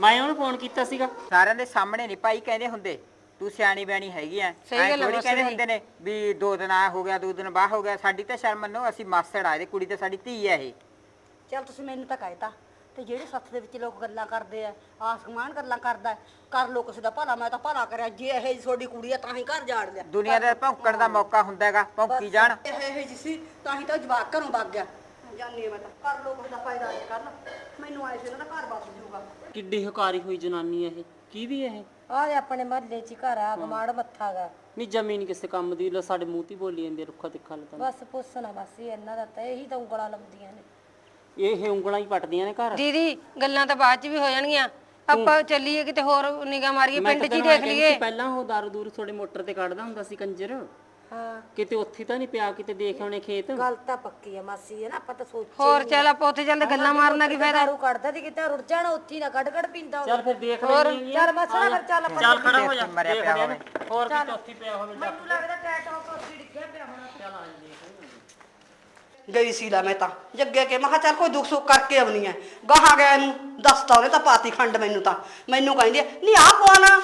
E: ਮੈਂ ਉਹਨੂੰ ਫੋਨ ਕੀਤਾ ਸੀਗਾ।
D: ਸਾਰਿਆਂ ਦੇ ਸਾਹਮਣੇ ਨਹੀਂ ਭਾਈ ਕਹਿੰਦੇ ਹੁੰਦੇ ਤੂੰ ਸਿਆਣੀ ਬਿਆਣੀ ਹੈਗੀ ਐ।
A: ਸਹੀ ਗੱਲ ਆ
D: ਕਹਿੰਦੇ। ਹੁੰਦੇ ਨੇ ਵੀ ਦੋ ਦਿਨ ਆ ਹੋ ਗਿਆ ਦੋ ਦਿਨ ਬਾਹ ਹੋ ਗਿਆ। ਸਾਡੀ ਤਾਂ ਸ਼ਰਮ ਮੰਨੋ ਅਸੀਂ ਮਾਸੜ ਆ ਇਹਦੀ ਕੁੜੀ ਤਾਂ ਸਾਡੀ ਧੀ ਐ ਇਹ।
B: ਚੱਲ ਤੁਸੀਂ ਮੈਨੂੰ ਤਾਂ ਕਹਿਤਾ ਤੇ ਜਿਹੜੇ ਸੱਥ ਦੇ ਵਿੱਚ ਲੋਕ ਗੱਲਾਂ ਕਰਦੇ ਆ ਆਸਮਾਨ ਗੱਲਾਂ ਕਰਦਾ ਹੈ, ਕਰ ਲੋ ਕਿਸੇ ਦਾ ਭਲਾ ਮੈਂ ਤਾਂ ਭਲਾ ਕਰਿਆ ਜੇ ਇਹ ਜਿਹੀ ਤੁਹਾਡੀ ਕੁੜੀ ਆ ਤਾਂ ਹੀ ਘਰ ਜਾੜ ਲਿਆ।
D: ਦੁਨੀਆ ਦਾ ਭੌਂਕਣ ਦਾ ਮੌਕਾ ਹੁੰਦਾ ਹੈਗਾ ਭੌਂਕੀ ਜਾਣ।
B: ਇਹ ਇਹ ਜੀ ਸੀ ਤਾਂ ਹੀ ਤਾਂ ਜਵਾਕ ਘਰੋਂ ਵਗ ਗਿਆ। ਜਾਨੀ ਮੈਂ ਤਾਂ ਕਰ ਲੋ ਕਿਸੇ ਦਾ ਫਾਇਦਾ ਨਹੀਂ ਕਰਨ ਮੈਨੂੰ ਆਏ ਸੀ ਇਹਨਾਂ ਦਾ ਘਰ ਬਸ ਜੂਗਾ
E: ਕਿੱਡੀ ਹਕਾਰੀ ਹੋਈ ਜਨਾਨੀ ਇਹ ਕਿਹਦੀ ਇਹ?
A: ਆ ਆਪਣੇ ਮਹੱਲੇ ਚ ਹੀ ਘਰ ਆ ਗਮਾੜ ਮੱਥਾਗਾ
E: ਨਹੀਂ ਜਮੀ ਨਹੀਂ ਕਿਸੇ ਕੰਮ ਦੀ ਲੈ ਸਾਡੇ ਮੂੰਹ ਤੇ ਹੀ ਬੋਲੀ ਜਾਂਦੀ ਆ, ਰੁੱਖਾ ਤਿੱਖਾ ਲਤਾ
A: ਬਸ ਪੁੱਛਣਾ ਬਸ ਹੀ ਇਹਨਾਂ ਦਾ ਤਾਂ ਇਹੀ ਤਾਂ ਉਂਗਲਾਂ ਲਾਉਂਦੀਆਂ ਨੇ।
E: ਇਹ ਉਂਗਲਾਂ ਹੀ ਪੱਟਦੀਆਂ ਨੇ ਘਰ।
A: ਦੀਦੀ ਗੱਲਾਂ ਤਾਂ ਬਾਅਦ ਚ ਵੀ ਹੋ ਜਾਣਗੀਆਂ। ਆਪਾਂ ਚੱਲੀਏ ਕਿਤੇ ਹੋਰ ਨਿਗਾਹ ਮਾਰੀਏ
E: ਮੈਂ
A: ਪਿੰਡ
E: ਤਾਂ
A: 'ਚ ਹੀ
E: ਤੈਨੂੰ ਐਂ
A: ਦੇਖ
E: ਕਹਿੰਦੀ
A: ਲਈਏ।
E: ਸੀ, ਪਹਿਲਾਂ ਉਹ ਦਾਰੂ ਦੂਰ ਤੁਹਾਡੇ ਮੋਟਰ ਤੇ ਕੱਢਦਾ ਹੁੰਦਾ ਸੀ ਕੰਜਰ।
A: ਹਾਂ।
E: ਕਿਤੇ ਉੱਥੇ ਤਾਂ ਨਹੀਂ ਪਿਆ ਕਿਤੇ ਦੇਖ ਆਉਣੇ ਖੇਤ।
A: ਗੱਲ ਤਾਂ ਪੱਕੀ ਆ ਮਾਸੀ ਹੈ ਨਾ ਆਪਾਂ ਤਾਂ ਸੋਚੀ ਹੋਰ ਚੱਲ ਆਪਾਂ ਉੱਥੇ ਚੱਲਦੇ ਗੱਲਾਂ ਮਾਰਨਾ ਕੀ ਫਾਇਦਾ? ਦਾਰੂ ਕੱਢਦਾ ਸੀ ਕਿਤੇ ਰੁੜ ਜਾਣਾ ਉੱਥੇ ਹੀ ਨਾ ਕੱਢ ਕੱਢ ਪੀਂਦਾ
E: ਚੱਲ ਫਿਰ ਦੇਖ
A: ਹੋਰ
E: ਲੈਣੀ
A: ਚੱਲ ਮਸਲਾ ਫਿਰ ਚੱਲ ਆਪਾਂ
E: ਚੱਲ ਖੜਾ ਹੋ। ਜਾ।
D: ਮਰਿਆ ਪਿਆ
E: ਨਾ। ਹੋਰ ਕਿਤੇ ਉੱਥੇ ਪਿਆ ਹੋਵੇ ਜਾ
A: ਮੈਨੂੰ ਲੱਗਦਾ ਟੈਟ ਹੋ ਕੇ ਉੱਥੇ ਡਿੱਗਿਆ ਪਿਆ ਹੋਣਾ।
B: ਗਈ ਸੀ ਲਾ ਮੈਂ ਤਾਂ। ਜੱਗੇ ਕੇ ਮੈਂ ਕਿਹਾ ਚੱਲ ਕੋਈ ਦੁੱਖ ਸੁੱਖ ਕਰਕੇ ਆਉਣੀ ਐ। ਗਾਹਾਂ ਗਿਆ ਇਹਨੂੰ ਦੱਸਤਾ ਉਹਨੇ ਤਾਂ ਪਾਤੀ ਖੰਡ ਮੈਨੂੰ ਤਾਂ। ਮੈਨੂੰ ਕਹਿੰਦੀ ਐ, ਨਹੀਂ ਆ ਪਵਾਣਾ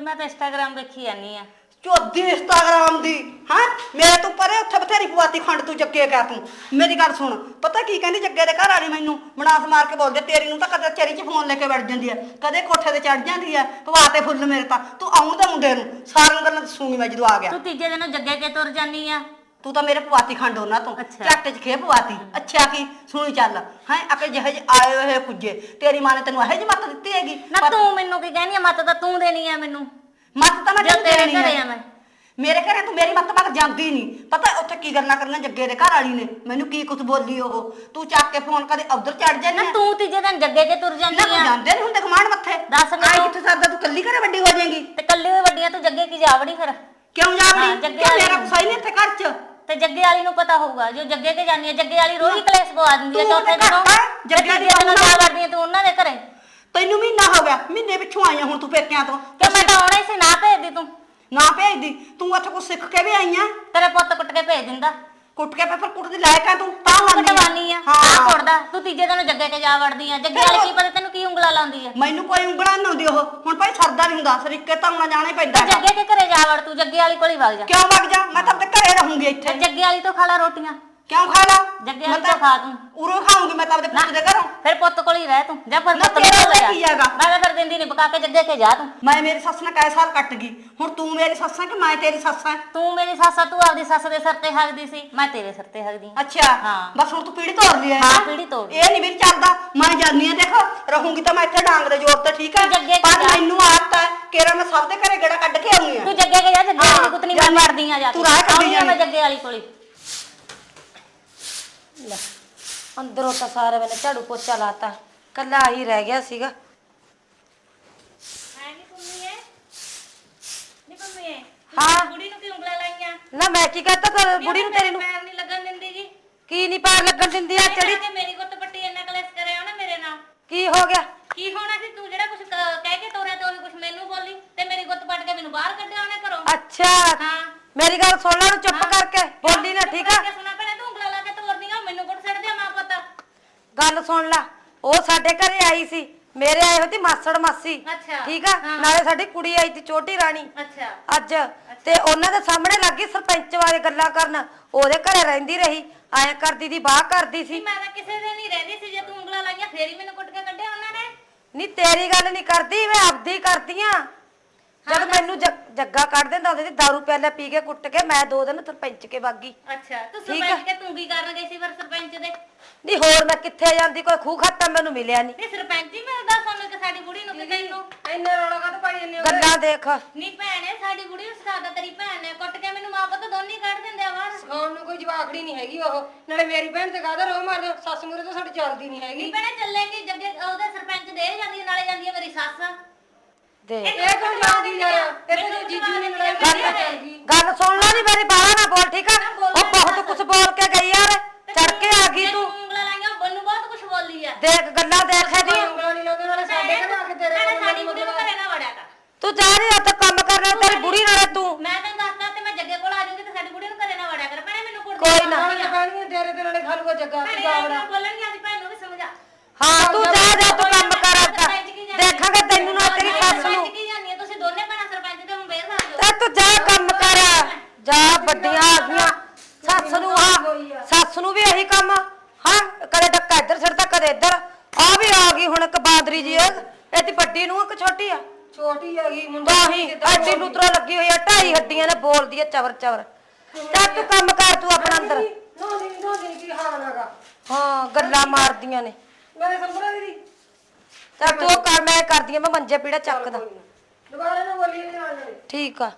H: ਮੈਂ ਤਾਂ ਇੰਸਟਾਗ੍ਰਾਮ ਦੇਖੀ ਜਾਨੀ ਆ।
B: ਚੋਦੀ ਇੰਸਟਾਗ੍ਰਾਮ ਦੀ ਹਾਂ? ਮੇਰੇ ਤੋਂ ਪਰੇ ਉੱਥੇ ਬਥੇਰੀ ਪਵਾਤੀ ਖੰਡ ਤੂੰ ਜੱਗੇ ਗਿਆ ਤੂੰ ਮੇਰੀ ਗੱਲ ਸੁਣ ਪਤਾ ਕੀ ਕਹਿੰਦੀ ਜੱਗੇ ਦੇ ਘਰ ਵਾਲੀ ਮੈਨੂੰ ਮਨਾਸ ਮਾਰ ਕੇ ਬੋਲਦੇ ਤੇਰੀ ਨੂੰ ਤਾਂ ਕਦੇ ਚੇਰੀ 'ਚ ਫੋਨ ਲੈ ਕੇ ਵੜ ਜਾਂਦੀ ਐ ਕਦੇ ਕੋਠੇ ਤੇ ਚੜ ਜਾਂਦੀ ਐ ਪਵਾਤੇ ਫੁੱਲ ਮੇਰੇ ਤਾਂ। ਤੂੰ ਆਉਣ ਦੇ ਮੁੰਡੇ ਨੂੰ ਸਾਰੀਆਂ ਗੱਲਾਂ ਦੱਸੂਗੀ ਮੈਂ ਜਦੋਂ ਆ ਗਿਆ।
H: ਤੂੰ ਤੀਜੇ ਦਿਨ ਜੱਗੇ ਕੇ ਤੁਰ ਜਾਨੀ ਆ।
B: ਤੂੰ ਤਾਂ ਮੇਰੇ ਪਵਾਤੀ ਖੰਡ ਉਹਨਾਂ ਤੋਂ।
H: ਅੱਛਾ।
B: ਝੱਟ 'ਚ ਖੇ ਪਵਾਤੀ ਅੱਛਾ ਕੀ ਸੁਣੀ ਚੱਲ। ਹੈ ਅਕੇ ਜਿਹੇ ਜਿਹੇ ਆਏ ਹੋਏ ਕੁੱਜੇ ਤੇਰੀ ਮਾਂ ਨੇ ਤੈਨੂੰ ਇਹੋ ਜਿਹੀ ਮੱਤ ਦਿੱਤੀ ਹੈਗੀ?
H: ਨਾ ਤੂੰ ਮੈਨੂੰ ਕੀ ਕਹਿਨੀ ਆ? ਮਤ ਤਾਂ ਤੂੰ ਦੇਣੀ ਆ ਮੈਨੂੰ।
B: ਮੱਤ ਤਾਂ ਮੈਂ ਤੈਨੂੰ
H: ਤੇਰੇ
B: ਦੇਣੀ
H: ਘਰੇ ਆ ਮੈਂ।
B: ਮੇਰੇ ਘਰੇ ਤੂੰ ਮੇਰੀ ਮੱਤ ਮੱਤ ਜਾਂਦੀ ਨਹੀਂ ਪਤਾ ਉੱਥੇ ਕੀ ਗੱਲਾਂ ਕਰੀਆਂ ਜੱਗੇ ਦੇ ਘਰ ਵਾਲੀ ਨੇ? ਮੈਨੂੰ ਕੀ ਕੁਝ ਬੋਲੀ ਉਹ? ਤੂੰ ਚੱਕ ਕੇ ਫੋਨ ਕਦੇ ਉਧਰ ਚੜ
H: ਨਾ ਤੂੰ ਤੀਜੇ ਦਿਨ ਜੱਗੇ ਕੇ ਤੁਰ ਜਾਂਦੀ
B: ਤੂੰ
H: ਆ।
B: ਜਾਂਦੇ ਨਹੀਂ ਹੁੰਦੇ ਕਮਾਂਡ ਮੱਥੇ?
H: ਦੱਸ ਮੈਨੂੰ।
B: ਆਈ ਕਿੱਥੇ ਸਰਦਾ? ਤੂੰ ਕੱਲੀ ਘਰੇ ਵੱਡੀ ਹੋ ਜਾਏਗੀ।
H: ਤੇ ਕੱਲੀ ਹੋਈ ਵੱਡੀਆਂ ਤੂੰ ਜੱਗੇ ਕੀ ਜਾਵੜੀ ਫਿਰ?
B: ਕਿਉਂ
H: ਹਾਂ,
B: ਜਾਵੜੀ
H: ਜੱਗੇ
B: ਕਿ
H: ਵਾਲੀ।
B: ਮੇਰਾ
H: ਨੂੰ।
B: ਗੁੱਸਾ ਹੀ ਨਹੀਂ ਇੱਥੇ ਘਰ 'ਚ?
H: ਤੇ ਜੱਗੇ ਵਾਲੀ ਨੂੰ ਪਤਾ ਹੋਊਗਾ ਜੋ ਜੱਗੇ ਕੇ ਜਾਨੀ ਆ ਜੱਗੇ ਵਾਲੀ ਰੋਜ਼ ਹੀ ਕਲੇਸ਼ ਪਵਾ ਦਿੰਦੀ ਆ
B: ਤੂੰ
H: ਚੌਥੇ
B: ਘਰ
H: ਦਿਨੋਂ
B: ਜੱਗੇ
H: ਜੱਗੇ
B: ਦੀ
H: ਦੀ ਦਿਨੋਂ
B: ਬਹੂ
H: ਜਾ
B: ਨਾਲ।
H: ਵੜਦੀ ਆ ਤੂੰ ਉਹਨਾਂ ਦੇ ਘਰੇ।
B: ਤੈਨੂੰ ਮਹੀਨਾ ਹੋ ਗਿਆ ਮਹੀਨੇ ਪਿੱਛੋਂ ਆਈ ਆਂ ਹੁਣ ਤੂੰ ਪੇਕਿਆਂ ਤੋਂ।
H: ਕਿ ਮੈਂ ਤਾਂ ਆਉਣਾ ਹੀ ਸੀ ਨਾ ਭੇਜਦੀ ਤੂੰ।
B: ਨਾ ਭੇਜਦੀ ਤੂੰ ਇੱਥੇ ਕੁਝ ਸਿੱਖ ਕੇ ਵੀ ਆਈ ਆਂ?
H: ਤੇਰੇ ਪੁੱਤ ਕੁੱਟ ਕੇ ਭੇਜ ਦਿੰਦਾ।
B: ਕੁੱਟ ਕੇ ਫਿਰ ਕੁੱਟ ਦੀ ਲਾਇਕ ਆ ਤੂੰ ਤਾਂ
H: ਕੁੱਟਵਾਨੀ ਆ। ਆ
B: ਹਾਂ।
H: ਕੁੱਟਦਾ। ਤੂੰ ਤੀਜੇ ਦਿਨ ਜੱਗੇ ਕੇ ਜਾ ਵੜਦੀ ਆ। ਜੱਗੇ ਵਾਲੀ ਕੀ ਪਤਾ ਤੈਨੂੰ ਕੀ ਉਂਗਲਾ ਲਾਉਂਦੀ ਆ।
B: ਮੈਨੂੰ ਕੋਈ ਉਂਗਲਾਂ ਨਹੀਂ ਆਉਂਦੀ ਉਹ। ਹੁਣ ਭਾਈ ਸਰਦਾ ਨਹੀਂ ਹੁੰਦਾ ਸਰੀਕੇ ਤਾਂ ਆਉਣਾ ਜਾਣਾ ਹੀ ਪੈਂਦਾ
H: ਜੱਗੇ ਕੇ ਘਰੇ ਜਾ ਵੜ ਤੂੰ ਜੱਗੇ ਵਾਲੀ ਕੋਲ ਹੀ ਵਗ ਜਾ।
B: ਕਿਉਂ ਵਗ ਜਾ? ਮੈਂ ਤਾਂ ਆਪਣੇ ਘਰੇ ਰਹੂੰਗੀ ਇੱਥੇ।
H: ਜੱਗੇ ਵਾਲੀ ਤੋਂ ਖਾ ਲਾ ਰੋਟੀਆਂ।
B: ਕਿਉਂ ਖਾ ਲਾ
H: ਜੱਗੇ ਵਾਲੀ ਤੋਂ ਖਾ ਤੂੰ
B: ਉਰੋਂ ਖਾਉਂਗੀ ਮੈਂ ਤਾਂ ਆਪਣੇ ਪੁੱਤ ਦੇ ਘਰੋਂ
H: ਫਿਰ ਪੁੱਤ ਕੋਲ ਹੀ ਰਹਿ ਤੂੰ ਜਾ ਫਿਰ
B: ਨਾ
H: ਪੁੱਤ
B: ਤੇਰਾ
H: ਲੈ ਜਾ
B: ਕੀ ਹੈਗਾ?
H: ਮੈਂ ਤਾਂ ਫਿਰ ਦਿੰਦੀ ਨਹੀਂ ਪਕਾ ਕੇ ਜੱਗੇ ਕੇ ਜਾ ਤੂੰ
B: ਮੈਂ ਮੇਰੀ ਸੱਸ ਨਾਲ ਕਈ ਸਾਲ ਕੱਟ ਗਈ ਹੁਣ ਤੂੰ ਮੇਰੀ ਸੱਸ ਹੈ ਕਿ ਮੈਂ ਤੇਰੀ ਸੱਸ ਹਾਂ
H: ਤੂੰ ਮੇਰੀ ਸੱਸ ਆ, ਤੂੰ ਆਪਦੀ ਸੱਸ ਦੇ ਸਿਰ ਤੇ ਹੱਗਦੀ ਸੀ ਮੈਂ ਤੇਰੇ ਸਿਰ ਤੇ ਹੱਗਦੀ ਆਂ।
B: ਅੱਛਾ
H: ਹਾਂ।
B: ਬਸ ਹੁਣ ਤੂੰ ਪੀੜੀ ਤੋੜ ਲਈ ਹੈ
H: ਹਾਂ? ਪੀੜ੍ਹੀ ਤੋੜ ਲਈ।
B: ਇਹ ਨਹੀਂ ਵੀ ਚੱਲਦਾ ਮੈਂ ਜਾਨੀ ਆ ਦੇਖ ਰਹੂੰਗੀ ਤਾਂ ਮੈਂ ਇੱਥੇ ਡਾਂਗ ਦੇ ਜੋਰ ਤੇ ਠੀਕ ਹੈ
H: ਤੂੰ ਜੱਗੇ
B: ਪਰ
H: ਜਾ।
B: ਮੈਨੂੰ ਆਦਤ ਹੈ ਕਿਰਾ ਮੈਂ ਸਭ ਦੇ ਘਰੇ ਗੇੜਾ ਕੱਢ ਕੇ ਆਉਂਗੀ ਆ
H: ਤੂੰ ਜੱਗੇ ਕੇ ਜਾ ਜੱਗੇ
B: ਹਾਂ,
H: ਵਾਲੀ ਕੁੱਤਨੀ ਮੈਂ
B: ਜਾਨੀ।
H: ਮਰਦੀ ਆ ਜਾ
B: ਤੂੰ ਰਾਹ ਕੱਢੀ
H: ਆਉਂਦੀ ਆ ਮੈਂ। ਜੱਗੇ ਵਾਲੀ ਕੋਲੇ
A: ਲੈ ਅੰਦਰੋਂ ਤਾਂ ਸਾਰੇ ਮੈਨੇ ਝਾੜੂ ਪੋਚਾ ਲਾਤਾ ਕੱਲਾ ਹੀ ਰਹਿ ਗਿਆ ਸੀਗਾ।
H: ਹੈ ਨਹੀਂ ਪੰਮੀਏ ਨਹੀਂ ਪੰਮੀਏ
A: ਹਾਂ।
H: ਬੁੜੀ ਨੂੰ ਕੀ ਉਂਗਲਾਂ ਲਾਈਆਂ?
A: ਨਾ ਮੈਂ ਕੀ ਕਹਤਾ ਬੁੜੀ ਨੂੰ ਤੇਰੀ ਨੂੰ?
H: ਪੈਰ ਨਹੀਂ ਲੱਗਣ ਦਿੰਦੀ ਜੀ।
A: ਕੀ ਨਹੀਂ ਪਾਰ ਲੱਗਣ ਦਿੰਦੀ ਆ? ਚੜੀ
H: ਕਿ ਮੇਰੀ ਗੁੱਤ ਪੱਟੀ ਇੰਨਾ ਕਲੇਸ਼ ਕਰਿਆ ਉਹਨੇ ਮੇਰੇ ਨਾਲ
A: ਕੀ ਹੋ ਗਿਆ
H: ਕੀ ਹੋਣਾ ਸੀ ਤੂੰ ਜਿਹੜਾ ਕੁਝ ਕਹਿ ਕੇ ਤੋਰਿਆ ਤੇ ਉਹੀ ਕੁਝ ਮੈਨੂੰ ਬੋਲੀ ਤੇ ਮੇਰੀ ਗੁੱਤ ਪੱਟ ਕੇ ਮੈਨੂੰ ਬਾਹਰ ਕੱਢਿਆ ਉਹਨੇ ਘਰੋਂ
A: ਅੱਛਾ
H: ਹਾਂ
A: ਮੇਰੀ ਗੱਲ ਸੁਣ ਲੈ ਨੂੰ ਚੁੱਪ ਕਰਕੇ ਬੋਲੀ ਨਾ ਠੀਕ ਆ
H: ਕਿ ਸੁਣਾ ਭੈਣੇ ਤੂੰ ਉਂਗਲਾਂ ਲਾ ਕੇ ਤੋਰਦੀਆਂ ਮੈਨੂੰ ਕੁੱਟ ਛੱਡ ਦਿਆ ਮਾਂ ਪੁੱਤ
A: ਗੱਲ ਸੁਣ ਲੈ ਉਹ ਸਾਡੇ ਘਰੇ ਆਈ ਸੀ। ਮੇਰੇ ਆਏ ਤੀ ਮਾਸੜ ਮਾਸੀ।
H: ਅੱਛਾ।
A: ਠੀਕ ਆ?
H: ਹਾਂ।
A: ਨਾਲੇ ਸਾਡੀ ਕੁੜੀ ਆਈ ਤੀ ਛੋਟੀ ਰਾਣੀ।
H: ਅੱਛਾ।
A: ਅੱਜ। ਤੇ ਉਹਨਾਂ ਦੇ ਸਾਹਮਣੇ ਲੱਗੀ ਸਰਪੰਚ ਬਾਰੇ ਗੱਲਾਂ ਕਰਨ। ਉਹਦੇ ਘਰੇ ਰਹਿੰਦੀ ਰਹੀ। ਐਂ ਕਰਦੀ ਦੀ ਬਾਹ ਕਰਦੀ ਸੀ।
H: ਮੈਂ ਤਾਂ ਕਿਸੇ ਦੇ ਨਹੀਂ ਰਹਿੰਦੀ ਸੀ। ਜੇ ਤੂੰ ਉਂਗਲਾਂ ਲਾਈਆਂ ਫੇਰ ਹੀ ਮੈਨੂੰ ਕੁੱਟ ਕੇ ਕੱਢਿਆ ਉਹਨਾਂ ਨੇ।
A: ਨਹੀਂ ਤੇਰੀ ਗੱਲ ਨਹੀਂ ਕਰਦੀ ਮੈਂ ਆਪਦੀ ਕਰਦੀ ਆ। ਜਦ ਮੈਨੂੰ ਜੱਗ- ਜੱਗਾ ਕੱਢ ਦਿੰਦਾ ਉਹਦੇ ਦੀ ਦਾਰੂ ਪਿਆਲਾ ਪੀ ਕੇ ਕੁੱਟ ਕੇ ਮੈਂ ਦੋ ਦਿਨ ਸਰਪੰਚ ਕੇ ਬਾਗੀ
H: ਅੱਛਾ ਤੂੰ
A: ਠੀਕ ਆ।
H: ਸਰਪੰਚ ਕੇ ਤੂੰ ਕੀ ਕਰਨ ਗਈ ਸੀ ਫਿਰ ਸਰਪੰਚ ਦੇ?
A: ਨਹੀਂ ਹੋਰ ਮੈਂ ਕਿੱਥੇ ਜਾਂਦੀ ਕੋਈ ਖੂਹ ਖਾਤਾ ਮੈਨੂੰ ਮਿਲਿਆ ਨਹੀਂ
H: ਨਹੀਂ ਸਰਪੰਚ ਹੀ ਮਿਲਦਾ ਸਾਨੂੰ ਕਿ ਸਾਡੀ ਬੁੜੀ ਨੂੰ ਕਿ ਤੈਨੂੰ?
F: ਇੰਨਾ ਰੌਲਾ ਕਾਹਤੋਂ ਪਾਈ ਜਾਂਦੇ ਹੋ
A: ਗੱਲਾਂ ਦੇਖ।
H: ਨਹੀਂ ਭੈਣੇ ਸਾਡੀ ਬੁੜੀ ਨੂੰ ਸਿਖਾਦਾ ਤੇਰੀ ਭੈਣ ਨੇ ਕੁੱਟ ਕੇ ਮੈਨੂੰ ਮਾਂ ਪੁੱਤ ਦੋਨੇ ਹੀ ਕੱਢ ਦਿੰਦੇ ਆ ਬਾਹਰ।
F: ਸਿਖਾਉਣ ਨੂੰ ਕੋਈ ਜਵਾਕੜੀ ਨਹੀਂ ਹੈਗੀ ਉਹ। ਨਾਲੇ ਮੇਰੀ ਭੈਣ ਤੇ ਕਾਹਦਾ ਰੋ ਮਾਰਦੇ ਹੋ? ਸੱਸ ਮੂਰੇ ਤਾਂ ਸਾਡੀ ਚੱਲਦੀ ਨਹੀਂ ਹੈਗੀ।
H: ਨਹੀਂ ਭੈਣੇ ਚੱਲੇਗੀ ਜੱਗੇ ਉਹਦੇ ਸਰਪੰਚ ਦੇ ਜਾਂਦੀ ਆ, ਨਾਲੇ ਜਾਂਦੀ ਹੈ ਮੇਰੀ ਸੱਸ।
A: ਦੇਖ
F: ਇਹ ਕਿਉਂ ਜਾਂਦੀ ਯਾਰ ਇਹ ਤਾਂ ਜੋ ਜੀਜੂ ਨੇ ਲੜਾਈ
A: ਗੱਲ
F: ਕਰਦੀ
A: ਗੱਲ ਸੁਣ ਲੈ ਨਹੀਂ ਮੇਰੀ ਬਾਹਰ ਨਾ ਬੋਲ ਠੀਕ ਆ? ਉਹ ਬਹੁਤ ਕੁਝ ਬੋਲ ਕੇ ਗਈ ਯਾਰ ਚੜ ਕੇ ਆ ਗਈ
H: ਜੇ
A: ਤੂੰ।
H: ਉਂਗਲਾਂ ਲਾਈਆਂ ਮੈਨੂੰ ਬਹੁਤ ਕੁਝ ਬੋਲੀ ਆ।
A: ਦੇਖ ਗੱਲਾਂ ਦੇਖ ਇਹਦੀਆਂ
F: ਉਂਗਲਾਂ ਨਹੀਂ ਲਾਉਂਦੇ ਨਾਲੇ ਸਾਡੇ ਘਰ ਆ ਕੇ ਤੇਰੇ
H: ਭੈਣੇ,
F: ਕੋਲ
H: ਸਾਡੀ ਬੁੜੀ ਨੂੰ ਘਰੇ ਨਾ ਵੜਿਆ ਕਰ।
A: ਤੂੰ ਜਾ ਰਹੀ ਉੱਥੇ ਕੰਮ ਕਰਨਾ ਤੇਰੀ ਬੁੜੀ ਨਾਲ ਤੂੰ।
H: ਮੈਂ ਤੈਨੂੰ ਦੱਸਦਾ ਤੇ ਮੈਂ ਜੱਗੇ ਕੋਲ ਆ ਜਾਊਂਗੀ ਤੇ ਸਾਡੀ ਬੁੜੀ ਨੂੰ ਘਰੇ ਨਾ ਵੜਿਆ ਕਰ। ਭੈਣੇ ਮੈਨੂੰ ਕੁੱਟ
A: ਕੋਈ ਨਾ।
F: ਨਾਲੇ ਖਾਣੀਆਂ ਤੇਰੇ ਤੇ ਨਾਲੇ ਖਾਲੂਗਾ ਜੱਗਾ
H: ਭੈਣੇ
F: ਤੂੰ
H: ਇਹ ਕਿਉਂ ਬੋਲਣਗੀਆਂ ਅਸੀਂ ਭੈਣ ਨੂੰ ਵੀ ਸਮਝਾ।
A: ਹਾਂ ਤੂੰ ਕੰਮ ਕਰ ਅੱਗਾ ਦੇਖਾਂਗੇ ਤੈਨੂੰ ਨਾ ਤੇਰੀ ਸੱਸ ਨੂੰ
H: ਸਰਪੰਚ ਕੀ ਜਾਨੀ ਆ ਤੁਸੀਂ ਦੋਨੇ ਭੈਣਾਂ ਸਰਪੰਚ ਤੇ ਹੁਣ ਬੇਰ ਮਾਰ ਜਾਓ
A: ਤੇ ਤੂੰ ਜਾ ਕੰਮ ਕਰ ਜਾ ਵੱਡੀਆਂ ਆ ਗਈਆਂ। ਸੱਸ ਨੂੰ ਹਾਂ ਸੱਸ ਨੂੰ ਵੀ ਇਹੀ ਕੰਮ। ਹਾਂ ਕਦੇ ਡੱਕਾ ਇੱਧਰ ਸਿਰਦਾ ਕਦੇ ਇੱਧਰ। ਆ ਵੀ ਆ ਗਈ ਹੁਣ ਇੱਕ ਬਾਦਰੀ ਜੀ ਇਹ। ਇਹਦੀ ਵੱਡੀ ਨੂੰ ਇੱਕ ਛੋਟੀ ਆ?
F: ਛੋਟੀ ਹੈਗੀ ਮੁੰਡਾ
A: ਬਾਹੀ ਐਡੀ ਲੁਤਰਾ ਲੱਗੀ ਹੋਈ ਆ ਢਾਈ ਹੱਡੀਆਂ ਨੇ ਬੋਲਦੀ ਆ ਚਵਰ ਚਵਰ। ਚੱਲ ਤੂੰ ਕੰਮ ਕਰ ਤੂੰ ਆਪਣਾ ਅੰਦਰ।
F: ਨੋ ਦਿਨ ਨੋ ਦਿਨ ਕੀ ਹਾਲ ਹੈਗਾ?
A: ਹਾਂ ਗੱਲਾਂ ਮਾਰਦੀਆਂ ਨੇ।
F: ਮੇਰੇ ਸੰਭਰਾ ਦੀਦੀ
A: ਚੱਲ ਤੂੰ ਕਰ ਮੈਂ ਕਰਦੀ ਆ ਮੈਂ ਮੰਜੇ ਪੀੜਾ ਚੱਕਦਾ।
F: ਦੁਬਾਰਾ ਨਾ ਬੋਲੀ ਨਾਲੇ।
A: ਠੀਕ ਆ।